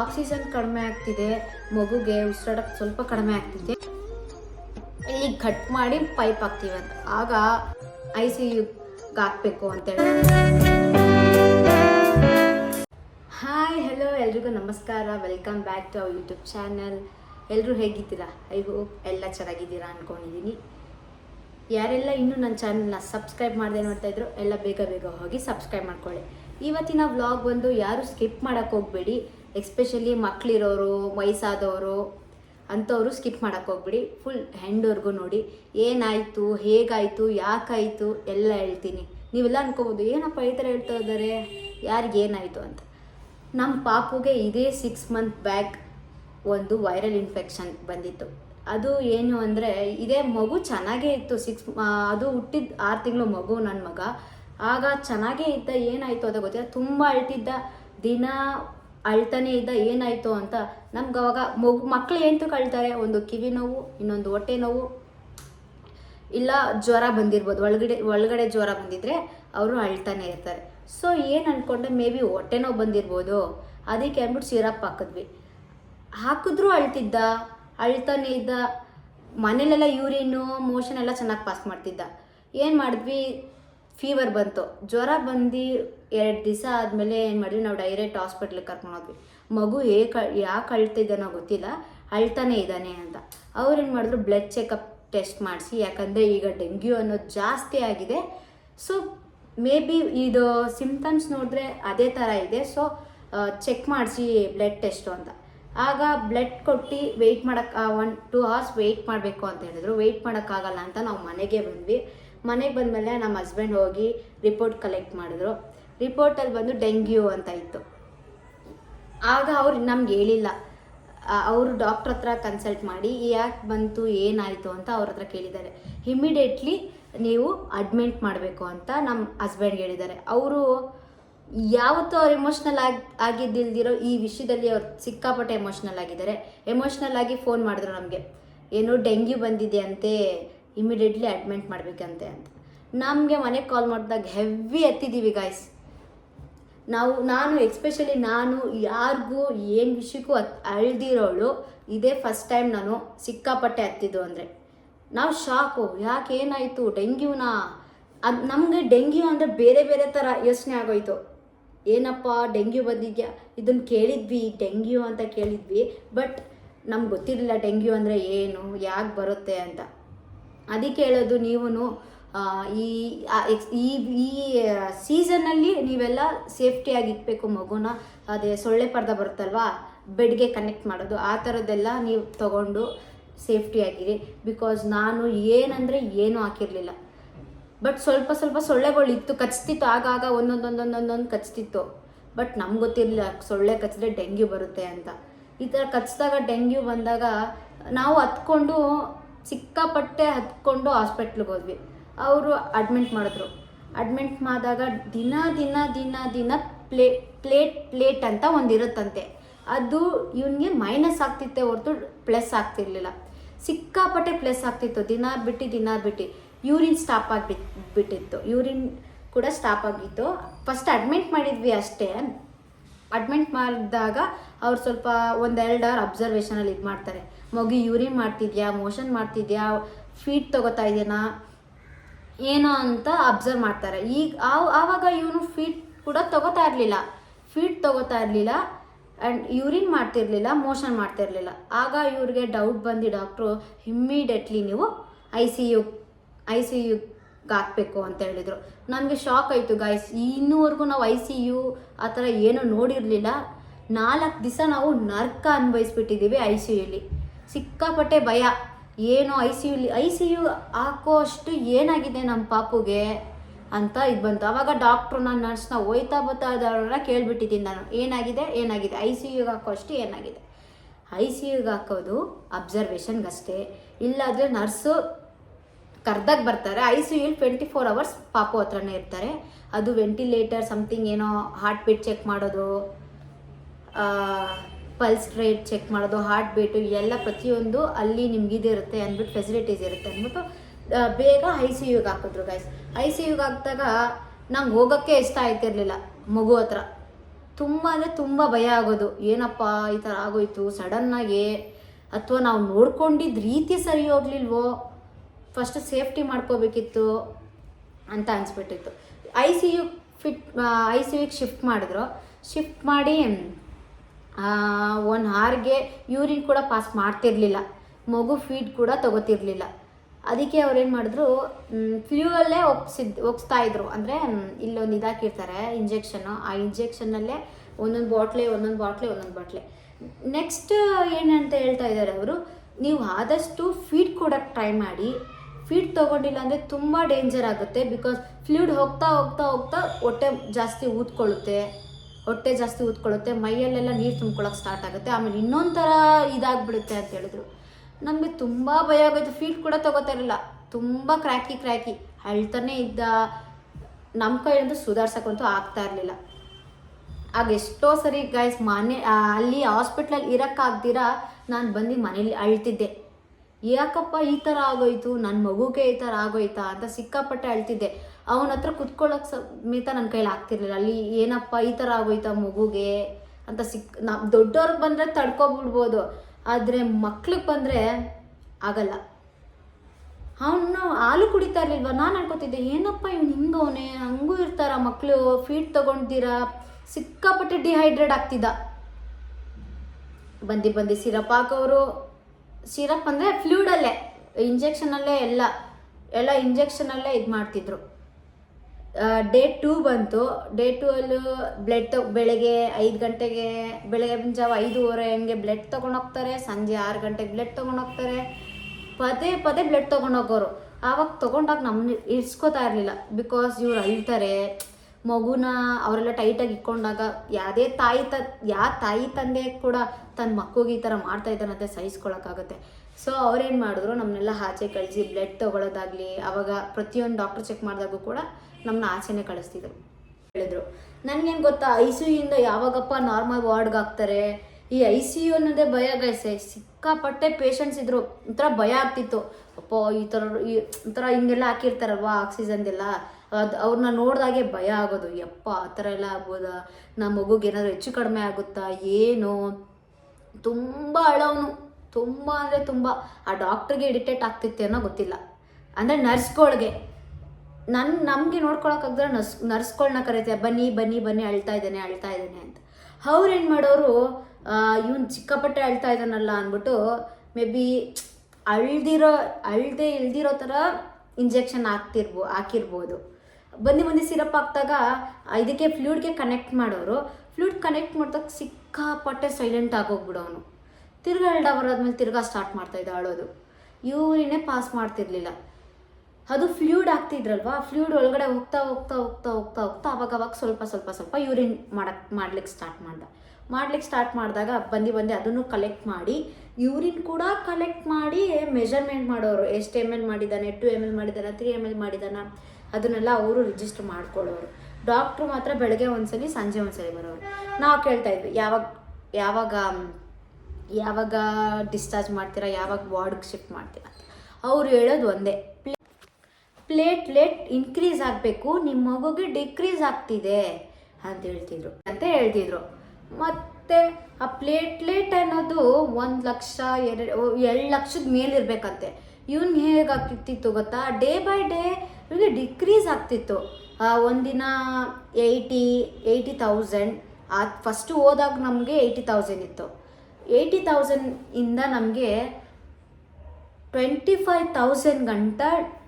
Oxygen ಕಡಿಮೆ ಆಗ್ತಿದೆ, ಮಗುಗೆ ಉಸಿರಾಡಕ್ಕೆ ಸ್ವಲ್ಪ ಕಡಿಮೆ ಆಗ್ತಿದೆ. ಇಲ್ಲಿ ಕಟ್ ಮಾಡಿ ಪೈಪ್ ಹಾಕ್ತೀವಿ ಅಂತ. ಆಗ ಐ ಸಿ ಯುಗೆ ಹಾಕ್ಬೇಕು ಅಂತೇಳಿ ಹಾಯ್ ಹಲೋ ಎಲ್ರಿಗೂ ನಮಸ್ಕಾರ. Welcome back to our YouTube channel ಎಲ್ಲರೂ ಹೇಗಿದ್ದೀರಾ? ಐ ಹೋಪ್ ಎಲ್ಲ ಚೆನ್ನಾಗಿದ್ದೀರಾ ಅನ್ಕೊಂಡಿದೀನಿ ಯಾರೆಲ್ಲ ಇನ್ನೂ ನನ್ನ ಚಾನಲ್ನ ಸಬ್ಸ್ಕ್ರೈಬ್ ಮಾಡದೆ ನೋಡ್ತಾ ಇದ್ರು, ಎಲ್ಲ ಬೇಗ ಬೇಗ ಹೋಗಿ ಸಬ್ಸ್ಕ್ರೈಬ್ ಮಾಡ್ಕೊಳ್ಳಿ. ಇವತ್ತಿನ ವ್ಲಾಗ್ ಬಂದು ಯಾರು ಸ್ಕಿಪ್ ಮಾಡೋಕ್ಕೆ ಹೋಗಬೇಡಿ. ಎಸ್ಪೆಷಲಿ ಮಕ್ಕಳಿರೋರು ವಯಸ್ಸಾದವರು, ಅಂಥವರು ಸ್ಕಿಪ್ ಮಾಡೋಕ್ಕೆ ಹೋಗ್ಬಿಡಿ. ಫುಲ್ ಹೆಂಡ್ವರೆಗೂ ನೋಡಿ. ಏನಾಯಿತು, ಹೇಗಾಯಿತು, ಯಾಕಾಯಿತು ಎಲ್ಲ ಹೇಳ್ತೀನಿ. ನೀವೆಲ್ಲ ಅನ್ಕೋಬೋದು, ಏನಪ್ಪ ಈ ಥರ ಹೇಳ್ತಾ ಇದ್ದಾರೆ? ಯಾರಿಗೇನಾಯಿತು ಅಂತ. ನಮ್ಮ ಪಾಪುಗೆ ಇದೇ ಸಿಕ್ಸ್ ಮಂತ್ ಬ್ಯಾಕ್ ಒಂದು ವೈರಲ್ ಇನ್ಫೆಕ್ಷನ್ ಬಂದಿತ್ತು. ಅದು ಏನು ಅಂದರೆ, ಇದೇ ಮಗು ಚೆನ್ನಾಗೇ ಇತ್ತು. ಸಿಕ್ಸ್ ಅದು ಹುಟ್ಟಿದ ಆರು ತಿಂಗಳು ಮಗು ನನ್ನ ಮಗ. ಆಗ ಚೆನ್ನಾಗೇ ಇದ್ದ, ಏನಾಯಿತು ಅಂತ ಗೊತ್ತಿಲ್ಲ. ತುಂಬ ಅಳ್ತಿದ್ದ. ದಿನ ಅಳ್ತಾನೆ ಇದ್ದ ಏನಾಯಿತು ಅಂತ ನಮ್ಗೆ ಅವಾಗ ಮಗು ಮಕ್ಕಳು ಎಂತಕ್ಕೆ ಕಳ್ತಾರೆ? ಒಂದು ಕಿವಿ ನೋವು, ಇನ್ನೊಂದು ಹೊಟ್ಟೆ ನೋವು, ಇಲ್ಲ ಜ್ವರ ಬಂದಿರ್ಬೋದು. ಒಳಗಡೆ ಒಳಗಡೆ ಜ್ವರ ಬಂದಿದ್ರೆ ಅವರು ಅಳ್ತಾನೆ ಇರ್ತಾರೆ. ಸೊ ಏನು ಅಂದ್ಕೊಂಡೆ ಮೇ ಬಿ ಹೊಟ್ಟೆ ನೋವು ಬಂದಿರ್ಬೋದು. ಅದಕ್ಕೆ ಅಂದ್ಬಿಟ್ಟು ಸಿರಪ್ ಹಾಕಿದ್ವಿ. ಹಾಕಿದ್ರೂ ಅಳ್ತಿದ್ದ, ಅಳ್ತಾನೆ ಇದ್ದ, ಮನೇಲೆಲ್ಲ ಯೂರಿನು ಮೋಷನ್ ಎಲ್ಲ ಚೆನ್ನಾಗಿ ಪಾಸ್ ಮಾಡ್ತಿದ್ದ. ಏನು ಮಾಡಿದ್ವಿ? ಫೀವರ್ ಬಂತು. ಜ್ವರ ಬಂದು ಎರಡು ದಿವಸ ಆದಮೇಲೆ ಏನು ಮಾಡಿದ್ವಿ, ನಾವು ಡೈರೆಕ್ಟ್ ಹಾಸ್ಪಿಟ್ಲಿಗೆ ಕರ್ಕೊಂಡು ಹೋದ್ವಿ. ಮಗು ಹೇಗೆ ಯಾಕೆ ಅಳ್ತಿದ್ದಾನೋ ಗೊತ್ತಿಲ್ಲ, ಅಳ್ತಾನೆ ಇದ್ದಾನೆ ಅಂತ. ಅವ್ರು ಏನು ಮಾಡಿದ್ರು ಬ್ಲಡ್ ಚೆಕಪ್ ಟೆಸ್ಟ್ ಮಾಡಿಸಿ, ಯಾಕಂದರೆ ಈಗ ಡೆಂಗ್ಯೂ ಅನ್ನೋದು ಜಾಸ್ತಿ ಆಗಿದೆ. ಸೊ ಮೇ ಬಿ ಇದು ಸಿಮ್ಟಮ್ಸ್ ನೋಡಿದ್ರೆ ಅದೇ ಥರ ಇದೆ. ಸೊ ಚೆಕ್ ಮಾಡಿಸಿ ಬ್ಲಡ್ ಟೆಸ್ಟು ಅಂತ. ಆಗ ಬ್ಲಡ್ ಕೊಟ್ಟು ವೆಯ್ಟ್ ಮಾಡೋಕ್ಕೆ ಒನ್ ಟೂ ಅವರ್ಸ್ ವೆಯ್ಟ್ ಮಾಡಬೇಕು ಅಂತ ಹೇಳಿದ್ರು. ವೆಯ್ಟ್ ಮಾಡೋಕ್ಕಾಗಲ್ಲ ಅಂತ ನಾವು ಮನೆಗೆ ಬಂದ್ವಿ. ಮನೆಗೆ ಬಂದಮೇಲೆ ನಮ್ಮ ಹಸ್ಬೆಂಡ್ ಹೋಗಿ ರಿಪೋರ್ಟ್ ಕಲೆಕ್ಟ್ ಮಾಡಿದ್ರು. ರಿಪೋರ್ಟಲ್ಲಿ ಬಂದು ಡೆಂಗ್ಯೂ ಅಂತ ಇತ್ತು. ಆಗ ಅವ್ರು ನಮ್ಗೆ ಹೇಳಿಲ್ಲ. ಅವರು ಡಾಕ್ಟ್ರ್ ಹತ್ರ ಕನ್ಸಲ್ಟ್ ಮಾಡಿ ಯಾಕೆ ಬಂತು, ಏನಾಯಿತು ಅಂತ ಅವ್ರ ಹತ್ರ ಕೇಳಿದ್ದಾರೆ. ಇಮಿಡಿಯೇಟ್ಲಿ ನೀವು ಅಡ್ಮಿಂಟ್ ಮಾಡಬೇಕು ಅಂತ ನಮ್ಮ ಹಸ್ಬೆಂಡ್ ಹೇಳಿದ್ದಾರೆ. ಅವರು ಯಾವತ್ತೂ ಅವ್ರು ಎಮೋಷ್ನಲ್ ಆಗಿ, ಆಗಿದ್ದಿಲ್ದಿರೋ ಈ ವಿಷಯದಲ್ಲಿ ಅವ್ರು ಸಿಕ್ಕಾಪಟ್ಟೆ ಎಮೋಷ್ನಲ್ ಆಗಿದ್ದಾರೆ. ಎಮೋಷ್ನಲ್ ಆಗಿ ಫೋನ್ ಮಾಡಿದ್ರು ನಮಗೆ. ಏನೋ ಡೆಂಗ್ಯೂ ಬಂದಿದೆ ಅಂತೆ ಇಮಿಡಿಯೇಟ್ಲಿ ಅಡ್ಮಿಟ್ ಮಾಡಬೇಕಂತೆ ಅಂತ. ನಮಗೆ ಮನೆಗೆ ಕಾಲ್ ಮಾಡಿದಾಗ ಹೆವಿ ಎತ್ತಿದ್ದೀವಿ ಗಾಯ್ಸ್ ನಾವು, ನಾನು ಎಕ್ಸ್ಪೆಷಲಿ ನಾನು ಯಾರಿಗೂ ಏನು ವಿಷಯಕ್ಕೂ ಅತ್ ಅಳ್ದಿರೋಳು, ಇದೇ ಫಸ್ಟ್ ಟೈಮ್ ನಾನು ಸಿಕ್ಕಾಪಟ್ಟೆ ಹತ್ತಿದ್ದು ಅಂದರೆ. ನಾವು ಶಾಕು ಯಾಕೆ ಏನಾಯಿತು ಡೆಂಗ್ಯೂನಾ ಅದು ನಮಗೆ ಡೆಂಗ್ಯೂ ಅಂದರೆ ಬೇರೆ ಬೇರೆ ಥರ ಯೋಚನೆ ಆಗೋಯ್ತು. ಏನಪ್ಪ, ಡೆಂಗ್ಯೂ ಬಂದಿದ್ಯಾ? ಇದನ್ನು ಕೇಳಿದ್ವಿ, ಡೆಂಗ್ಯೂ ಅಂತ ಕೇಳಿದ್ವಿ ಬಟ್ ನಮ್ಗೆ ಗೊತ್ತಿರಲಿಲ್ಲ ಡೆಂಗ್ಯೂ ಅಂದರೆ ಏನು, ಯಾಕೆ ಬರುತ್ತೆ ಅಂತ. ಅದಕ್ಕೆ ಹೇಳೋದು ನೀವು ಈ ಈ ಈ ಸೀಸನ್ನಲ್ಲಿ ನೀವೆಲ್ಲ ಸೇಫ್ಟಿಯಾಗಿ ಇಟ್ಬೇಕು ಮಗುನ. ಅದೇ ಸೊಳ್ಳೆ ಪರ್ದ ಬರುತ್ತಲ್ವಾ? ಬೆಡ್ಗೆ ಕನೆಕ್ಟ್ ಮಾಡೋದು. ಆ ಥರದ್ದೆಲ್ಲ ನೀವು ತಗೊಂಡು ಸೇಫ್ಟಿಯಾಗಿರಿ. ಬಿಕಾಸ್ ನಾನು ಏನಂದರೆ ಏನೂ ಹಾಕಿರಲಿಲ್ಲ. ಬಟ್ ಸ್ವಲ್ಪ ಸ್ವಲ್ಪ ಸೊಳ್ಳೆಗಳು ಇತ್ತು ಕಚ್ತಿತ್ತು. ಆಗಾಗ ಒಂದೊಂದೊಂದೊಂದೊಂದೊಂದು ಕಚ್ತಿತ್ತು. ಬಟ್ ನಮ್ಗೆ ಗೊತ್ತಿರಲಿಲ್ಲ, ಸೊಳ್ಳೆ ಕಚ್ಚಿದ್ರೆ ಡೆಂಗ್ಯೂ ಬರುತ್ತೆ ಅಂತ. ಈ ಥರ ಕಚ್ಚಿದಾಗ ಡೆಂಗ್ಯೂ ಬಂದಾಗ ನಾವು ಹತ್ಕೊಂಡು ಸಿಕ್ಕಾಪಟ್ಟೆ ಹತ್ಕೊಂಡು ಹಾಸ್ಪಿಟ್ಲಿಗೆ ಹೋದ್ವಿ. ಅವರು ಅಡ್ಮಿಂಟ್ ಮಾಡಿದ್ರು. ಅಡ್ಮಿಂಟ್ ಮಾಡಿದಾಗ ದಿನ ದಿನ ದಿನ ದಿನ ಪ್ಲೇ, ಪ್ಲೇಟ್ ಪ್ಲೇಟ್ ಅಂತ ಒಂದು ಇರುತ್ತಂತೆ ಅದು ಇವನಿಗೆ ಮೈನಸ್ ಆಗ್ತಿತ್ತೆ ಹೊರತು ಪ್ಲಸ್ ಆಗ್ತಿರ್ಲಿಲ್ಲ. ಸಿಕ್ಕಾಪಟ್ಟೆ ಪ್ಲಸ್ ಆಗ್ತಿತ್ತು. ದಿನ ಬಿಟ್ಟು ದಿನ ಬಿಟ್ಟು. ಯೂರಿನ್ ಸ್ಟಾಪ್ ಆಗಿ ಬಿಟ್ಟಿತ್ತು. ಯೂರಿನ್ ಕೂಡ ಸ್ಟಾಪ್ ಆಗಿತ್ತು. ಫಸ್ಟ್ ಅಡ್ಮಿಟ್ ಮಾಡಿದ್ವಿ ಅಷ್ಟೇ. ಅಡ್ಮಿಟ್ ಮಾಡಿದಾಗ ಅವ್ರು ಸ್ವಲ್ಪ ಒಂದೆರಡು ಅವರ್ ಅಬ್ಸರ್ವೇಷನಲ್ಲಿ ಇದು ಮಾಡ್ತಾರೆ. ಮಗು ಯೂರಿನ್ ಮಾಡ್ತಿದ್ಯಾ ಮೋಷನ್ ಮಾಡ್ತಿದ್ಯಾ ಫೀಡ್ ತೊಗೋತಾ ಇದೆಯಾ ಏನೋ ಅಂತ ಅಬ್ಸರ್ವ್ ಮಾಡ್ತಾರೆ. ಈಗ ಆವ್- ಆವಾಗ ಇವನು ಫೀಡ್ ಕೂಡ ತಗೋತಾ ಇರಲಿಲ್ಲ. ಫೀಡ್ ತಗೋತಾ ಇರಲಿಲ್ಲ ಆ್ಯಂಡ್ ಯೂರಿನ್ ಮಾಡ್ತಿರ್ಲಿಲ್ಲ ಮೋಷನ್ ಮಾಡ್ತಿರ್ಲಿಲ್ಲ. ಆಗ ಇವ್ರಿಗೆ ಡೌಟ್ ಬಂದು, ಡಾಕ್ಟ್ರು ಇಮ್ಮಿಡಿಯೇಟ್ಲಿ ನೀವು I C U I C ಯುಗೆ ಹಾಕಬೇಕು ಅಂತ ಹೇಳಿದರು. ನಮಗೆ ಶಾಕ್ ಆಯಿತು ಗಾಯ್ಸ್ ಇನ್ನೂವರೆಗೂ ನಾವು ಐ ಸಿ ಯು ಆ ಥರ ಏನೂ ನೋಡಿರಲಿಲ್ಲ. ನಾಲ್ಕು ದಿವಸ ನಾವು ನರ್ಕ ಅನ್ಭವಿಸ್ಬಿಟ್ಟಿದ್ದೀವಿ ಐ ಸಿ ಯುಲಿ ಸಿಕ್ಕಾಪಟ್ಟೆ ಭಯ. ಏನು ಐ ಸಿ ಯುಲಿ ಐ ಸಿ ಯು ಹಾಕೋ ಅಷ್ಟು ಏನಾಗಿದೆ ನಮ್ಮ ಪಾಪುಗೆ ಅಂತ ಇದು ಬಂತು. ಡಾಕ್ಟ್ರು ನಾನು ನರ್ಸ್ನ ಹೋಯ್ತಾ ಬರ್ತಾ ಇದ್ದವ್ರನ್ನ ಕೇಳ್ಬಿಟ್ಟಿದ್ದೀನಿ ನಾನು. ಏನಾಗಿದೆ ಏನಾಗಿದೆ? ಐ ಸಿ ಯುಗೆ ಹಾಕೋ ಅಷ್ಟು ಏನಾಗಿದೆ? ಐ ಸಿ ಯುಗೆ ಹಾಕೋದು ಅಬ್ಸರ್ವೇಷನ್ಗಷ್ಟೇ ಇಲ್ಲಾದರೆ ನರ್ಸು ಕರ್ದಾಗ ಬರ್ತಾರೆ. ಐ ಸಿ ಯುಲಿ ಟ್ವೆಂಟಿ ಫೋರ್ ಅವರ್ಸ್ ಪಾಪು ಹತ್ರನೇ ಇರ್ತಾರೆ. ಅದು ವೆಂಟಿಲೇಟರ್ ಸಮಥಿಂಗ್ ಏನೋ ಹಾರ್ಟ್ ಬೀಟ್ ಚೆಕ್ ಮಾಡೋದು ಪಲ್ಸ್ ರೇಟ್ ಚೆಕ್ ಮಾಡೋದು ಹಾರ್ಟ್ ಬೀಟು ಎಲ್ಲ ಪ್ರತಿಯೊಂದು ಅಲ್ಲಿ ನಿಮ್ಗಿದಿರುತ್ತೆ ಅಂದ್ಬಿಟ್ಟು ಫೆಸಿಲಿಟೀಸ್ ಇರುತ್ತೆ ಅಂದ್ಬಿಟ್ಟು ಬೇಗ ಐ ಸಿ ಯುಗೆ ಹಾಕಿದ್ರು ಗೈಸ್ ಐ ಸಿ ಯುಗೆ ಹಾಕಿದಾಗ ನಂಗೆ ಹೋಗೋಕ್ಕೆ ಇಷ್ಟ ಆಯ್ತಿರಲಿಲ್ಲ ಮಗು ಹತ್ರ. ತುಂಬ ಅಂದರೆ ತುಂಬ ಭಯ ಆಗೋದು. ಏನಪ್ಪ ಈ ಥರ ಆಗೋಯ್ತು? ಸಡನ್ನಾಗಿ ಅಥವಾ ನಾವು ನೋಡ್ಕೊಂಡಿದ್ದ ರೀತಿ ಸರಿ ಹೋಗ್ಲಿಲ್ವೋ? ಫಸ್ಟ್ ಸೇಫ್ಟಿ ಮಾಡ್ಕೋಬೇಕಿತ್ತು ಅಂತ ಅನಿಸ್ಬಿಟ್ಟಿತ್ತು. I C U fit I C ಯುಗೆ ಶಿಫ್ಟ್ ಮಾಡಿದ್ರು. ಶಿಫ್ಟ್ ಮಾಡಿ ಒನ್ ಹಾರ್ಗೆ ಯೂರಿನ್ ಕೂಡ ಪಾಸ್ ಮಾಡ್ತಿರ್ಲಿಲ್ಲ. ಮಗು ಫೀಡ್ ಕೂಡ ತಗೋತಿರ್ಲಿಲ್ಲ. ಅದಕ್ಕೆ ಅವ್ರೇನು ಮಾಡಿದ್ರು ಫ್ಲೂವಲ್ಲೇ ಒಪ್ಸಿದ್, ಒಪ್ಸ್ತಾ ಇದ್ರು. ಅಂದರೆ ಇಲ್ಲೊಂದು ಇದಾಕಿರ್ತಾರೆ ಇಂಜೆಕ್ಷನ್ನು ಆ ಇಂಜೆಕ್ಷನ್ನಲ್ಲೇ ಒಂದೊಂದು ಬಾಟ್ಲೆ ಒಂದೊಂದು ಬಾಟ್ಲೆ ಒಂದೊಂದು ಬಾಟ್ಲೆ ನೆಕ್ಸ್ಟ್ ಏನಂತ ಹೇಳ್ತಾ ಇದ್ದಾರೆ ಅವರು, ನೀವು ಆದಷ್ಟು ಫೀಡ್ ಕೊಡೋಕ್ಕೆ ಟ್ರೈ ಮಾಡಿ. ಫೀಡ್ ತೊಗೊಂಡಿಲ್ಲ ಅಂದರೆ ತುಂಬ ಡೇಂಜರ್ ಆಗುತ್ತೆ ಬಿಕಾಸ್ ಫ್ಲೂಡ್ ಹೋಗ್ತಾ ಹೋಗ್ತಾ ಹೋಗ್ತಾ ಹೊಟ್ಟೆ ಜಾಸ್ತಿ ಊದ್ಕೊಳ್ಳುತ್ತೆ. ಹೊಟ್ಟೆ ಜಾಸ್ತಿ ಊದ್ಕೊಳ್ಳುತ್ತೆ. ಮೈಯಲ್ಲೆಲ್ಲ ನೀರು ತುಂಬ್ಕೊಳ್ಳೋಕೆ ಸ್ಟಾರ್ಟ್ ಆಗುತ್ತೆ. ಆಮೇಲೆ ಇನ್ನೊಂದು ಥರ ಇದಾಗ್ಬಿಡುತ್ತೆ ಅಂತ ಹೇಳಿದ್ರು. ನಮಗೆ ತುಂಬ ಭಯ ಆಗೋಯ್ತು. ಫೀಡ್ ಕೂಡ ತಗೋತಾ ಇರಲಿಲ್ಲ. ತುಂಬ ಕ್ರ್ಯಾಕಿ ಕ್ರ್ಯಾಕಿ ಅಳ್ತಾನೆ ಇದ್ದ. ನಮ್ಮ ಕೈಯಿಂದ ಸುಧಾರ್ಸಕ್ಕಂತೂ ಆಗ್ತಾ ಇರಲಿಲ್ಲ. ಆಗ ಎಷ್ಟೋ ಸರಿ ಗೈಸ್ ಮನೆ ಅಲ್ಲಿ ಹಾಸ್ಪಿಟ್ಲಲ್ಲಿ ಇರೋಕ್ಕಾಗ್ದಿರ, ನಾನು ಬಂದು ಮನೇಲಿ ಅಳ್ತಿದ್ದೆ. ಯಾಕಪ್ಪ ಈ ಥರ ಆಗೋಯ್ತು? ನನ್ನ ಮಗುಗೆ ಈ ಥರ ಆಗೋಯ್ತಾ? ಅಂತ ಸಿಕ್ಕಾಪಟ್ಟೆ ಅಳ್ತಿದ್ದೆ. ಅವನ ಹತ್ರ ಕುತ್ಕೊಳ್ಳೋಕೆ ಸಮೇತ ನನ್ನ ಕೈಲಿ ಆಗ್ತಿರ್ಲಿಲ್ಲ. ಅಲ್ಲಿ ಏನಪ್ಪ ಈ ಥರ ಆಗೋಯ್ತಾ ಮಗುಗೆ? ಅಂತ ಸಿಕ್ ನಾ ದೊಡ್ಡವ್ರಿಗೆ ಬಂದರೆ ತಡ್ಕೊಬಿಡ್ಬೋದು. ಆದರೆ ಮಕ್ಳಿಗೆ ಬಂದರೆ ಆಗಲ್ಲ. ಅವನು ಹಾಲು ಕುಡಿತಾ ಇರ್ಲಿಲ್ವ? ನಾನು ಅನ್ಕೋತಿದ್ದೆ, ಏನಪ್ಪ ಇವ್ನು ಹಿಂಗವನೆ ಹಂಗೂ ಇರ್ತಾರ ಮಕ್ಕಳು ಫೀಡ್ ತಗೊಂಡಿರಾ ಸಿಕ್ಕಾಪಟ್ಟೆ ಡಿಹೈಡ್ರೇಟ್ ಆಗ್ತಿದ್ದ. ಬಂದು ಬಂದು ಸಿರಪ್ ಹಾಕೋರು ಸಿರಪ್ ಅಂದರೆ ಫ್ಲೂಡಲ್ಲೇ, ಇಂಜೆಕ್ಷನಲ್ಲೇ ಎಲ್ಲ ಎಲ್ಲ ಇಂಜೆಕ್ಷನಲ್ಲೇ ಇದು ಮಾಡ್ತಿದ್ರು. ಡೇ ಟೂ ಬಂತು. ಡೇ ಟೂ ಅಲ್ಲೂ ಬ್ಲಡ್ ತೊ, ಬೆಳಗ್ಗೆ ಐದು ಗಂಟೆಗೆ, ಬೆಳಗ್ಗೆ ಜಾವ ಐದೂವರೆ ಹಂಗೆ ಬ್ಲಡ್ ತೊಗೊಂಡೋಗ್ತಾರೆ ಸಂಜೆ ಆರು ಗಂಟೆಗೆ ಬ್ಲಡ್ ತೊಗೊಂಡೋಗ್ತಾರೆ ಪದೇ ಪದೇ ಬ್ಲಡ್ ತೊಗೊಂಡೋಗೋರು ಆವಾಗ ತೊಗೊಂಡಾಗ ನಮ್ಮನ್ನ ಇರ್ಸ್ಕೋತಾ ಇರಲಿಲ್ಲ. ಬಿಕಾಸ್ ಇವ್ರು ಅಳ್ತಾರೆ, ಮಗುನ ಅವರೆಲ್ಲ ಟೈಟಾಗಿ ಇಟ್ಕೊಂಡಾಗ ಯಾವುದೇ ತಾಯಿ ತ, ಯಾವ ತಾಯಿ ತಂದೆ ಕೂಡ ತನ್ನ ಮಕ್ಕಳಿಗೆ ಈ ಥರ ಮಾಡ್ತಾ ಇದ್ದಾನಂತೆ ಸಹಿಸ್ಕೊಳಕ್ಕಾಗತ್ತೆ ಸೊ ಅವ್ರೇನು ಮಾಡಿದ್ರು? ನಮ್ಮನ್ನೆಲ್ಲ ಆಚೆ ಕಳಿಸಿ ಬ್ಲಡ್ ತೊಗೊಳೋದಾಗಲಿ, ಅವಾಗ ಪ್ರತಿಯೊಂದು ಡಾಕ್ಟರ್ ಚೆಕ್ ಮಾಡಿದಾಗೂ ಕೂಡ ನಮ್ಮನ್ನ ಆಚೆನೇ ಕಳಿಸ್ತಿದ್ರು. ಹೇಳಿದ್ರು. ನನಗೇನು ಗೊತ್ತಾ? ಐ ಸಿ ಯುಯಿಂದ ಯಾವಾಗಪ್ಪ ನಾರ್ಮಲ್ ವಾರ್ಡ್ಗೆ ಹಾಕ್ತಾರೆ ಈ ಐ ಸಿ ಯು ಅನ್ನೋದೇ ಭಯ ಗೈಸೆ ಸಿಕ್ಕಾಪಟ್ಟೆ ಪೇಷಂಟ್ಸ್ ಇದ್ರು. ಒಂಥರ ಭಯ ಆಗ್ತಿತ್ತು. ಅಪ್ಪ, ಈ ಥರ, ಈ ಒಂಥರ ಹಿಂಗೆಲ್ಲ ಹಾಕಿರ್ತಾರಲ್ವಾ ಆಕ್ಸಿಜನ್ದೆಲ್ಲ ಅದು ಅವ್ರನ್ನ ನೋಡಿದಾಗೆ ಭಯ ಆಗೋದು. ಯಪ್ಪ, ಆ ಥರ ಎಲ್ಲ ಆಗ್ಬೋದಾ? ನಮ್ಮ ಮಗುಗೆ ಏನಾದರೂ ಹೆಚ್ಚು ಕಡಿಮೆ ಆಗುತ್ತಾ? ಏನು? ತುಂಬ ಅಳವನು ತುಂಬ ಅಂದರೆ ತುಂಬ. ಆ ಡಾಕ್ಟ್ರಿಗೆ ಇರಿಟೇಟ್ ಅನ್ನೋ ಗೊತ್ತಿಲ್ಲ. ಅಂದರೆ ನರ್ಸ್ಗಳಿಗೆ. ನನ್ನ ನಮಗೆ ನೋಡ್ಕೊಳಕ್ಕಾಗ್ದ್ರೆ ನರ್ಸ್ ನರ್ಸ್ಗಳನ್ನ ಕರೀತಾರೆ ಬನ್ನಿ ಬನ್ನಿ ಬನ್ನಿ ಅಳ್ತಾ ಇದ್ದಾನೆ ಅಳ್ತಾ ಇದ್ದಾನೆ ಅಂತ. ಅವ್ರು ಏನು ಮಾಡೋರು ಇವನು ಚಿಕ್ಕಪಟ್ಟೆ ಅಳ್ತಾ ಇದ್ದಾನಲ್ಲ ಅಂದ್ಬಿಟ್ಟು, ಮೇ ಬಿ ಅಳ್ದಿರೋ, ಅಳ್ದೆ ಇಳ್ದಿರೋ ಥರ ಇಂಜೆಕ್ಷನ್ ಹಾಕ್ತಿರ್ಬೋ, ಹಾಕಿರ್ಬೋದು. ಬನ್ನಿ ಬಂದು ಸಿರಪ್ ಹಾಕ್ದಾಗ ಇದಕ್ಕೆ ಫ್ಲೂಡ್ಗೆ ಕನೆಕ್ಟ್ ಮಾಡೋರು. ಫ್ಲೂಡ್ ಕನೆಕ್ಟ್ ಮಾಡಿದಾಗ ಸಿಕ್ಕಾಪಟ್ಟೆ ಸೈಲೆಂಟ್ ಆಗೋಗ್ಬಿಡೋನು. ತಿರ್ಗಾ ಎರಡು ಅವರ್ ಆದ್ಮೇಲೆ ತಿರ್ಗಾ ಸ್ಟಾರ್ಟ್ ಮಾಡ್ತಾ ಇದ್ದ ಅಳೋದು ಯೂರಿನೇ ಪಾಸ್ ಮಾಡ್ತಿರ್ಲಿಲ್ಲ. ಅದು ಫ್ಲೂಡ್ ಆಗ್ತಿದ್ರಲ್ವಾ? ಫ್ಲೂಡ್ ಒಳಗಡೆ ಹೋಗ್ತಾ ಹೋಗ್ತಾ ಹೋಗ್ತಾ ಹೋಗ್ತಾ ಹೋಗ್ತಾ ಅವಾಗ ಅವಾಗ ಸ್ವಲ್ಪ ಸ್ವಲ್ಪ ಸ್ವಲ್ಪ ಯೂರಿನ್ ಮಾಡಕ್ ಮಾಡ್ಲಿಕ್ಕೆ ಸ್ಟಾರ್ಟ್ ಮಾಡ್ದ. ಮಾಡ್ಲಿಕ್ಕೆ ಸ್ಟಾರ್ಟ್ ಮಾಡಿದಾಗ ಬಂದು ಬಂದು ಅದನ್ನು ಕಲೆಕ್ಟ್ ಮಾಡಿ ಯೂರಿನ್ ಕೂಡ ಕಲೆಕ್ಟ್ ಮಾಡಿ ಮೆಜರ್ಮೆಂಟ್ ಮಾಡೋರು. ಎಷ್ಟು ಎಂ ಎಲ್ ಮಾಡಿದ್ದಾನೆ ಟು ಎಂ ಎಲ್ ಮಾಡಿದ್ದಾನೆ ತ್ರೀ ಎಂ ಎಲ್ ಮಾಡಿದ್ದಾನೆ, ಅದನ್ನೆಲ್ಲ ಅವರು ರಿಜಿಸ್ಟರ್ ಮಾಡ್ಕೊಳ್ಳೋರು. ಡಾಕ್ಟ್ರು ಮಾತ್ರ ಬೆಳಗ್ಗೆ ಒಂದ್ಸಲಿ, ಸಂಜೆ ಒಂದ್ಸಲಿ ಬರೋರು. ನಾವು ಕೇಳ್ತಾ ಇದ್ವಿ, ಯಾವಾಗ ಯಾವಾಗ ಯಾವಾಗ ಡಿಸ್ಚಾರ್ಜ್ ಮಾಡ್ತೀರಾ, ಯಾವಾಗ ವಾರ್ಡ್ಗೆ ಶಿಫ್ಟ್ ಮಾಡ್ತೀರಾ ಅವ್ರು ಹೇಳೋದು ಒಂದೇ ಪ್ಲೇಟ್ಲೆಟ್ ಇನ್ಕ್ರೀಸ್ ಆಗಬೇಕು ನಿಮ್ಮ ಮಗುಗೆ ಡಿಕ್ರೀಸ್ ಆಗ್ತಿದೆ ಅಂತ ಹೇಳ್ತಿದ್ರು. ಅಂತ ಹೇಳ್ತಿದ್ರು. ಮತ್ತೆ ಆ ಪ್ಲೇಟ್ಲೆಟ್ ಅನ್ನೋದು ಒಂದು ಲಕ್ಷ, ಎರಡು ಎರಡು ಲಕ್ಷದ ಮೇಲಿರ್ಬೇಕಂತೆ ಇವನ್ ಹೇಗೆ ಆಗ್ತಿತ್ತು ಗೊತ್ತಾ? ಡೇ ಬೈ ಡೇ ಇವನಿಗೆ ಡಿಕ್ರೀಸ್ ಆಗ್ತಿತ್ತು. ಒಂದಿನ ಏಯ್ಟಿ ಏಯ್ಟಿ ತೌಸಂಡ್ ಅದು ಫಸ್ಟು ಹೋದಾಗ ನಮಗೆ ಏಯ್ಟಿ ತೌಸಂಡ್ ಇತ್ತು. ಏಯ್ಟಿ ಇಂದ ನಮಗೆ ಟ್ವೆಂಟಿ ಫೈವ್ ತೌಸಂಡ್ ಗಂಟ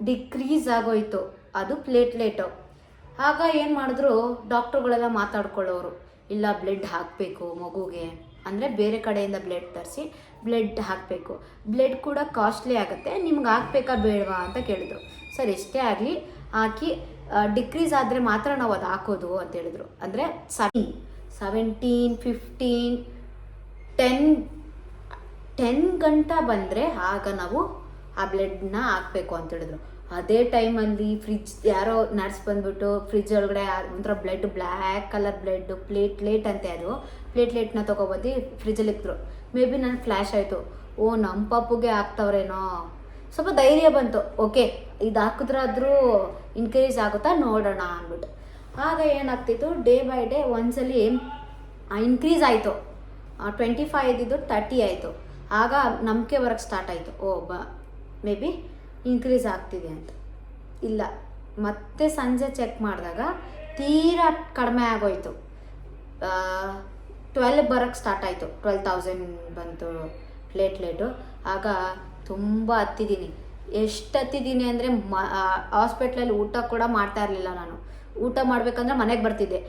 ಡಿಕ್ರೀಸ್ ಆಗೋಯ್ತು. ಅದು ಪ್ಲೇಟ್ಲೇಟು ಆಗ ಏನು ಮಾಡಿದ್ರು? ಡಾಕ್ಟ್ರುಗಳೆಲ್ಲ ಮಾತಾಡ್ಕೊಳ್ಳೋರು. ಇಲ್ಲ ಬ್ಲಡ್ ಹಾಕಬೇಕು ಮಗುಗೆ. ಅಂದರೆ ಬೇರೆ ಕಡೆಯಿಂದ ಬ್ಲಡ್ ತರಿಸಿ ಬ್ಲಡ್ ಹಾಕಬೇಕು. ಬ್ಲಡ್ ಕೂಡ ಕಾಸ್ಟ್ಲಿ ಆಗುತ್ತೆ. ನಿಮ್ಗೆ ಹಾಕ್ಬೇಕಾ ಬೇಡವಾ ಅಂತ ಕೇಳಿದ್ರು. ಸರ್ ಎಷ್ಟೇ ಆಗಲಿ. ಹಾಕಿ ಡಿಕ್ರೀಸ್ ಆದರೆ ಮಾತ್ರ ನಾವು ಅದು ಹಾಕೋದು ಅಂತ ಹೇಳಿದ್ರು. ಅಂದರೆ seven seventeen fifteen ten ten ಗಂಟ ಬಂದರೆ ಆಗ ನಾವು ಆ ಬ್ಲಡ್ನ ಹಾಕಬೇಕು ಅಂತ ಹೇಳಿದ್ರು. ಅದೇ ಟೈಮಲ್ಲಿ ಫ್ರಿಜ್ ಯಾರೋ ನರ್ಸ್ ಬಂದ್ಬಿಟ್ಟು ಫ್ರಿಜ್ ಒಳಗಡೆ ಒಂಥರ blood black colour blood platelet ಅಂತೆ ಅದು. ಪ್ಲೇಟ್ಲೆಟ್ನ ತೊಗೊಬಂದು ಫ್ರಿಜ್ಜಲ್ಲಿ ಇಕ್ತರು ಮೇ ಬಿ ನನ್ನ ಫ್ಲ್ಯಾಶ್ ಆಯಿತು. ಓ ನಮ್ಮ ಪಾಪುಗೆ ಹಾಕ್ತವ್ರೇನೋ ಸ್ವಲ್ಪ ಧೈರ್ಯ ಬಂತು. ಓಕೆ ಇದು ಹಾಕಿದ್ರಾದ್ರೂ ಇನ್ಕ್ರೀಸ್ ಆಗುತ್ತಾ ನೋಡೋಣ ಅಂದ್ಬಿಟ್ಟು. ಆಗ ಏನಾಗ್ತಿತ್ತು? ಡೇ ಬೈ ಡೇ ಒಂದ್ಸಲಿ ಇನ್ಕ್ರೀಸ್ ಆಯಿತು. ಟ್ವೆಂಟಿ ಫೈವ್ ಇದ್ದಿದ್ದು ತರ್ಟಿ ಆಯಿತು. ಆಗ ನಂಬಿಕೆ ಬರೋಕ್ಕೆ ಸ್ಟಾರ್ಟ್ ಆಯಿತು. ಓ, ಬ ಮೇ ಬಿ ಇನ್ಕ್ರೀಸ್ ಆಗ್ತಿದೆ ಅಂತ. ಇಲ್ಲ. ಮತ್ತೆ ಸಂಜೆ ಚೆಕ್ ಮಾಡಿದಾಗ ತೀರಾ ಕಡಿಮೆ ಆಗೋಯ್ತು. ಟ್ವೆಲ್ ಬರೋಕ್ಕೆ ಸ್ಟಾರ್ಟ್ ಆಯಿತು. ಟ್ವೆಲ್ ತೌಸಂಡ್ ಬಂತು ಪ್ಲೇಟ್ಲೆಟು ಆಗ ತುಂಬ ಹತ್ತಿದ್ದೀನಿ. ಎಷ್ಟು ಹತ್ತಿದ್ದೀನಿ ಅಂದರೆ ಮ ಹಾಸ್ಪಿಟ್ಲಲ್ಲಿ ಊಟ ಕೂಡ ಮಾಡ್ತಾ ಇರಲಿಲ್ಲ ನಾನು. ಊಟ ಮಾಡಬೇಕಂದ್ರೆ ಮನೆಗೆ ಬರ್ತಿದ್ದೆ.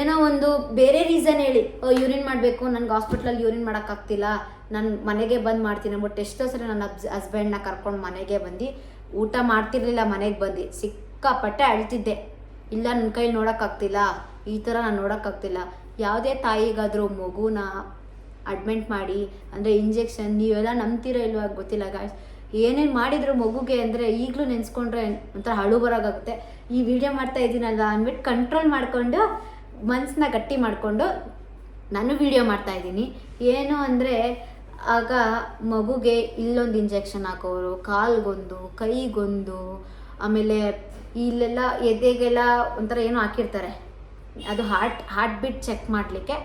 ಏನೋ ಒಂದು ಬೇರೆ ರೀಸನ್ ಹೇಳಿ ಯೂರಿನ್ ಮಾಡಬೇಕು, ನನಗೆ ಹಾಸ್ಪಿಟ್ಲಲ್ಲಿ ಯೂರಿನ್ ಮಾಡೋಕ್ಕಾಗ್ತಿಲ್ಲ. ನಾನು ಮನೆಗೆ ಬಂದು ಮಾಡ್ತೀನಿ. ಬಟ್ ಎಷ್ಟೋ ಸರಿ ನನ್ನ ಹಸ್ ಹಸ್ಬೆಂಡ್ನ ಕರ್ಕೊಂಡು ಮನೆಗೆ ಬಂದು ಊಟ ಮಾಡ್ತಿರ್ಲಿಲ್ಲ, ಮನೆಗೆ ಬಂದು. ಸಿಕ್ಕಾಪಟ್ಟೆ ಅಳ್ತಿದ್ದೆ. ಇಲ್ಲ ನನ್ನ ಕೈಲಿ ನೋಡೋಕ್ಕಾಗ್ತಿಲ್ಲ. ಈ ಥರ ನಾನು ನೋಡೋಕ್ಕಾಗ್ತಿಲ್ಲ. ಯಾವುದೇ ತಾಯಿಗಾದರೂ ಮಗುನ ಅಡ್ಮಿಂಟ್ ಮಾಡಿ, ಅಂದರೆ ಇಂಜೆಕ್ಷನ್ ನೀವೆಲ್ಲ ನಂಬ್ತೀರೋ ಇಲ್ವಾ ಗೊತ್ತಿಲ್ಲ ಗಾಯ್ಸ್ ಏನೇನು ಮಾಡಿದ್ರು ಮಗುಗೆ ಅಂದರೆ ಈಗಲೂ ನೆನೆಸ್ಕೊಂಡ್ರೆ ಒಂಥರ ಹಳು ಬರೋಕ್ಕಾಗುತ್ತೆ ಈ ವಿಡಿಯೋ ಮಾಡ್ತಾ ಇದ್ದೀನಲ್ವ ಅಂದ್ಬಿಟ್ಟು ಕಂಟ್ರೋಲ್ ಮಾಡಿಕೊಂಡು ಮನಸ್ಸನ್ನ ಗಟ್ಟಿ ಮಾಡಿಕೊಂಡು ನಾನು ವಿಡಿಯೋ ಮಾಡ್ತಾ ಇದ್ದೀನಿ. ಏನು ಅಂದರೆ ಆಗ ಮಗುಗೆ ಇಲ್ಲೊಂದು ಇಂಜೆಕ್ಷನ್ ಹಾಕೋರು, ಕಾಲ್ಗೊಂದು, ಕೈಗೊಂದು, ಆಮೇಲೆ ಇಲ್ಲೆಲ್ಲ ಎದೆಗೆಲ್ಲ ಒಂಥರ ಏನೋ ಹಾಕಿರ್ತಾರೆ. ಅದು ಹಾರ್ಟ್ ಹಾರ್ಟ್ ಬೀಟ್ ಚೆಕ್ ಮಾಡಲಿಕ್ಕೆ.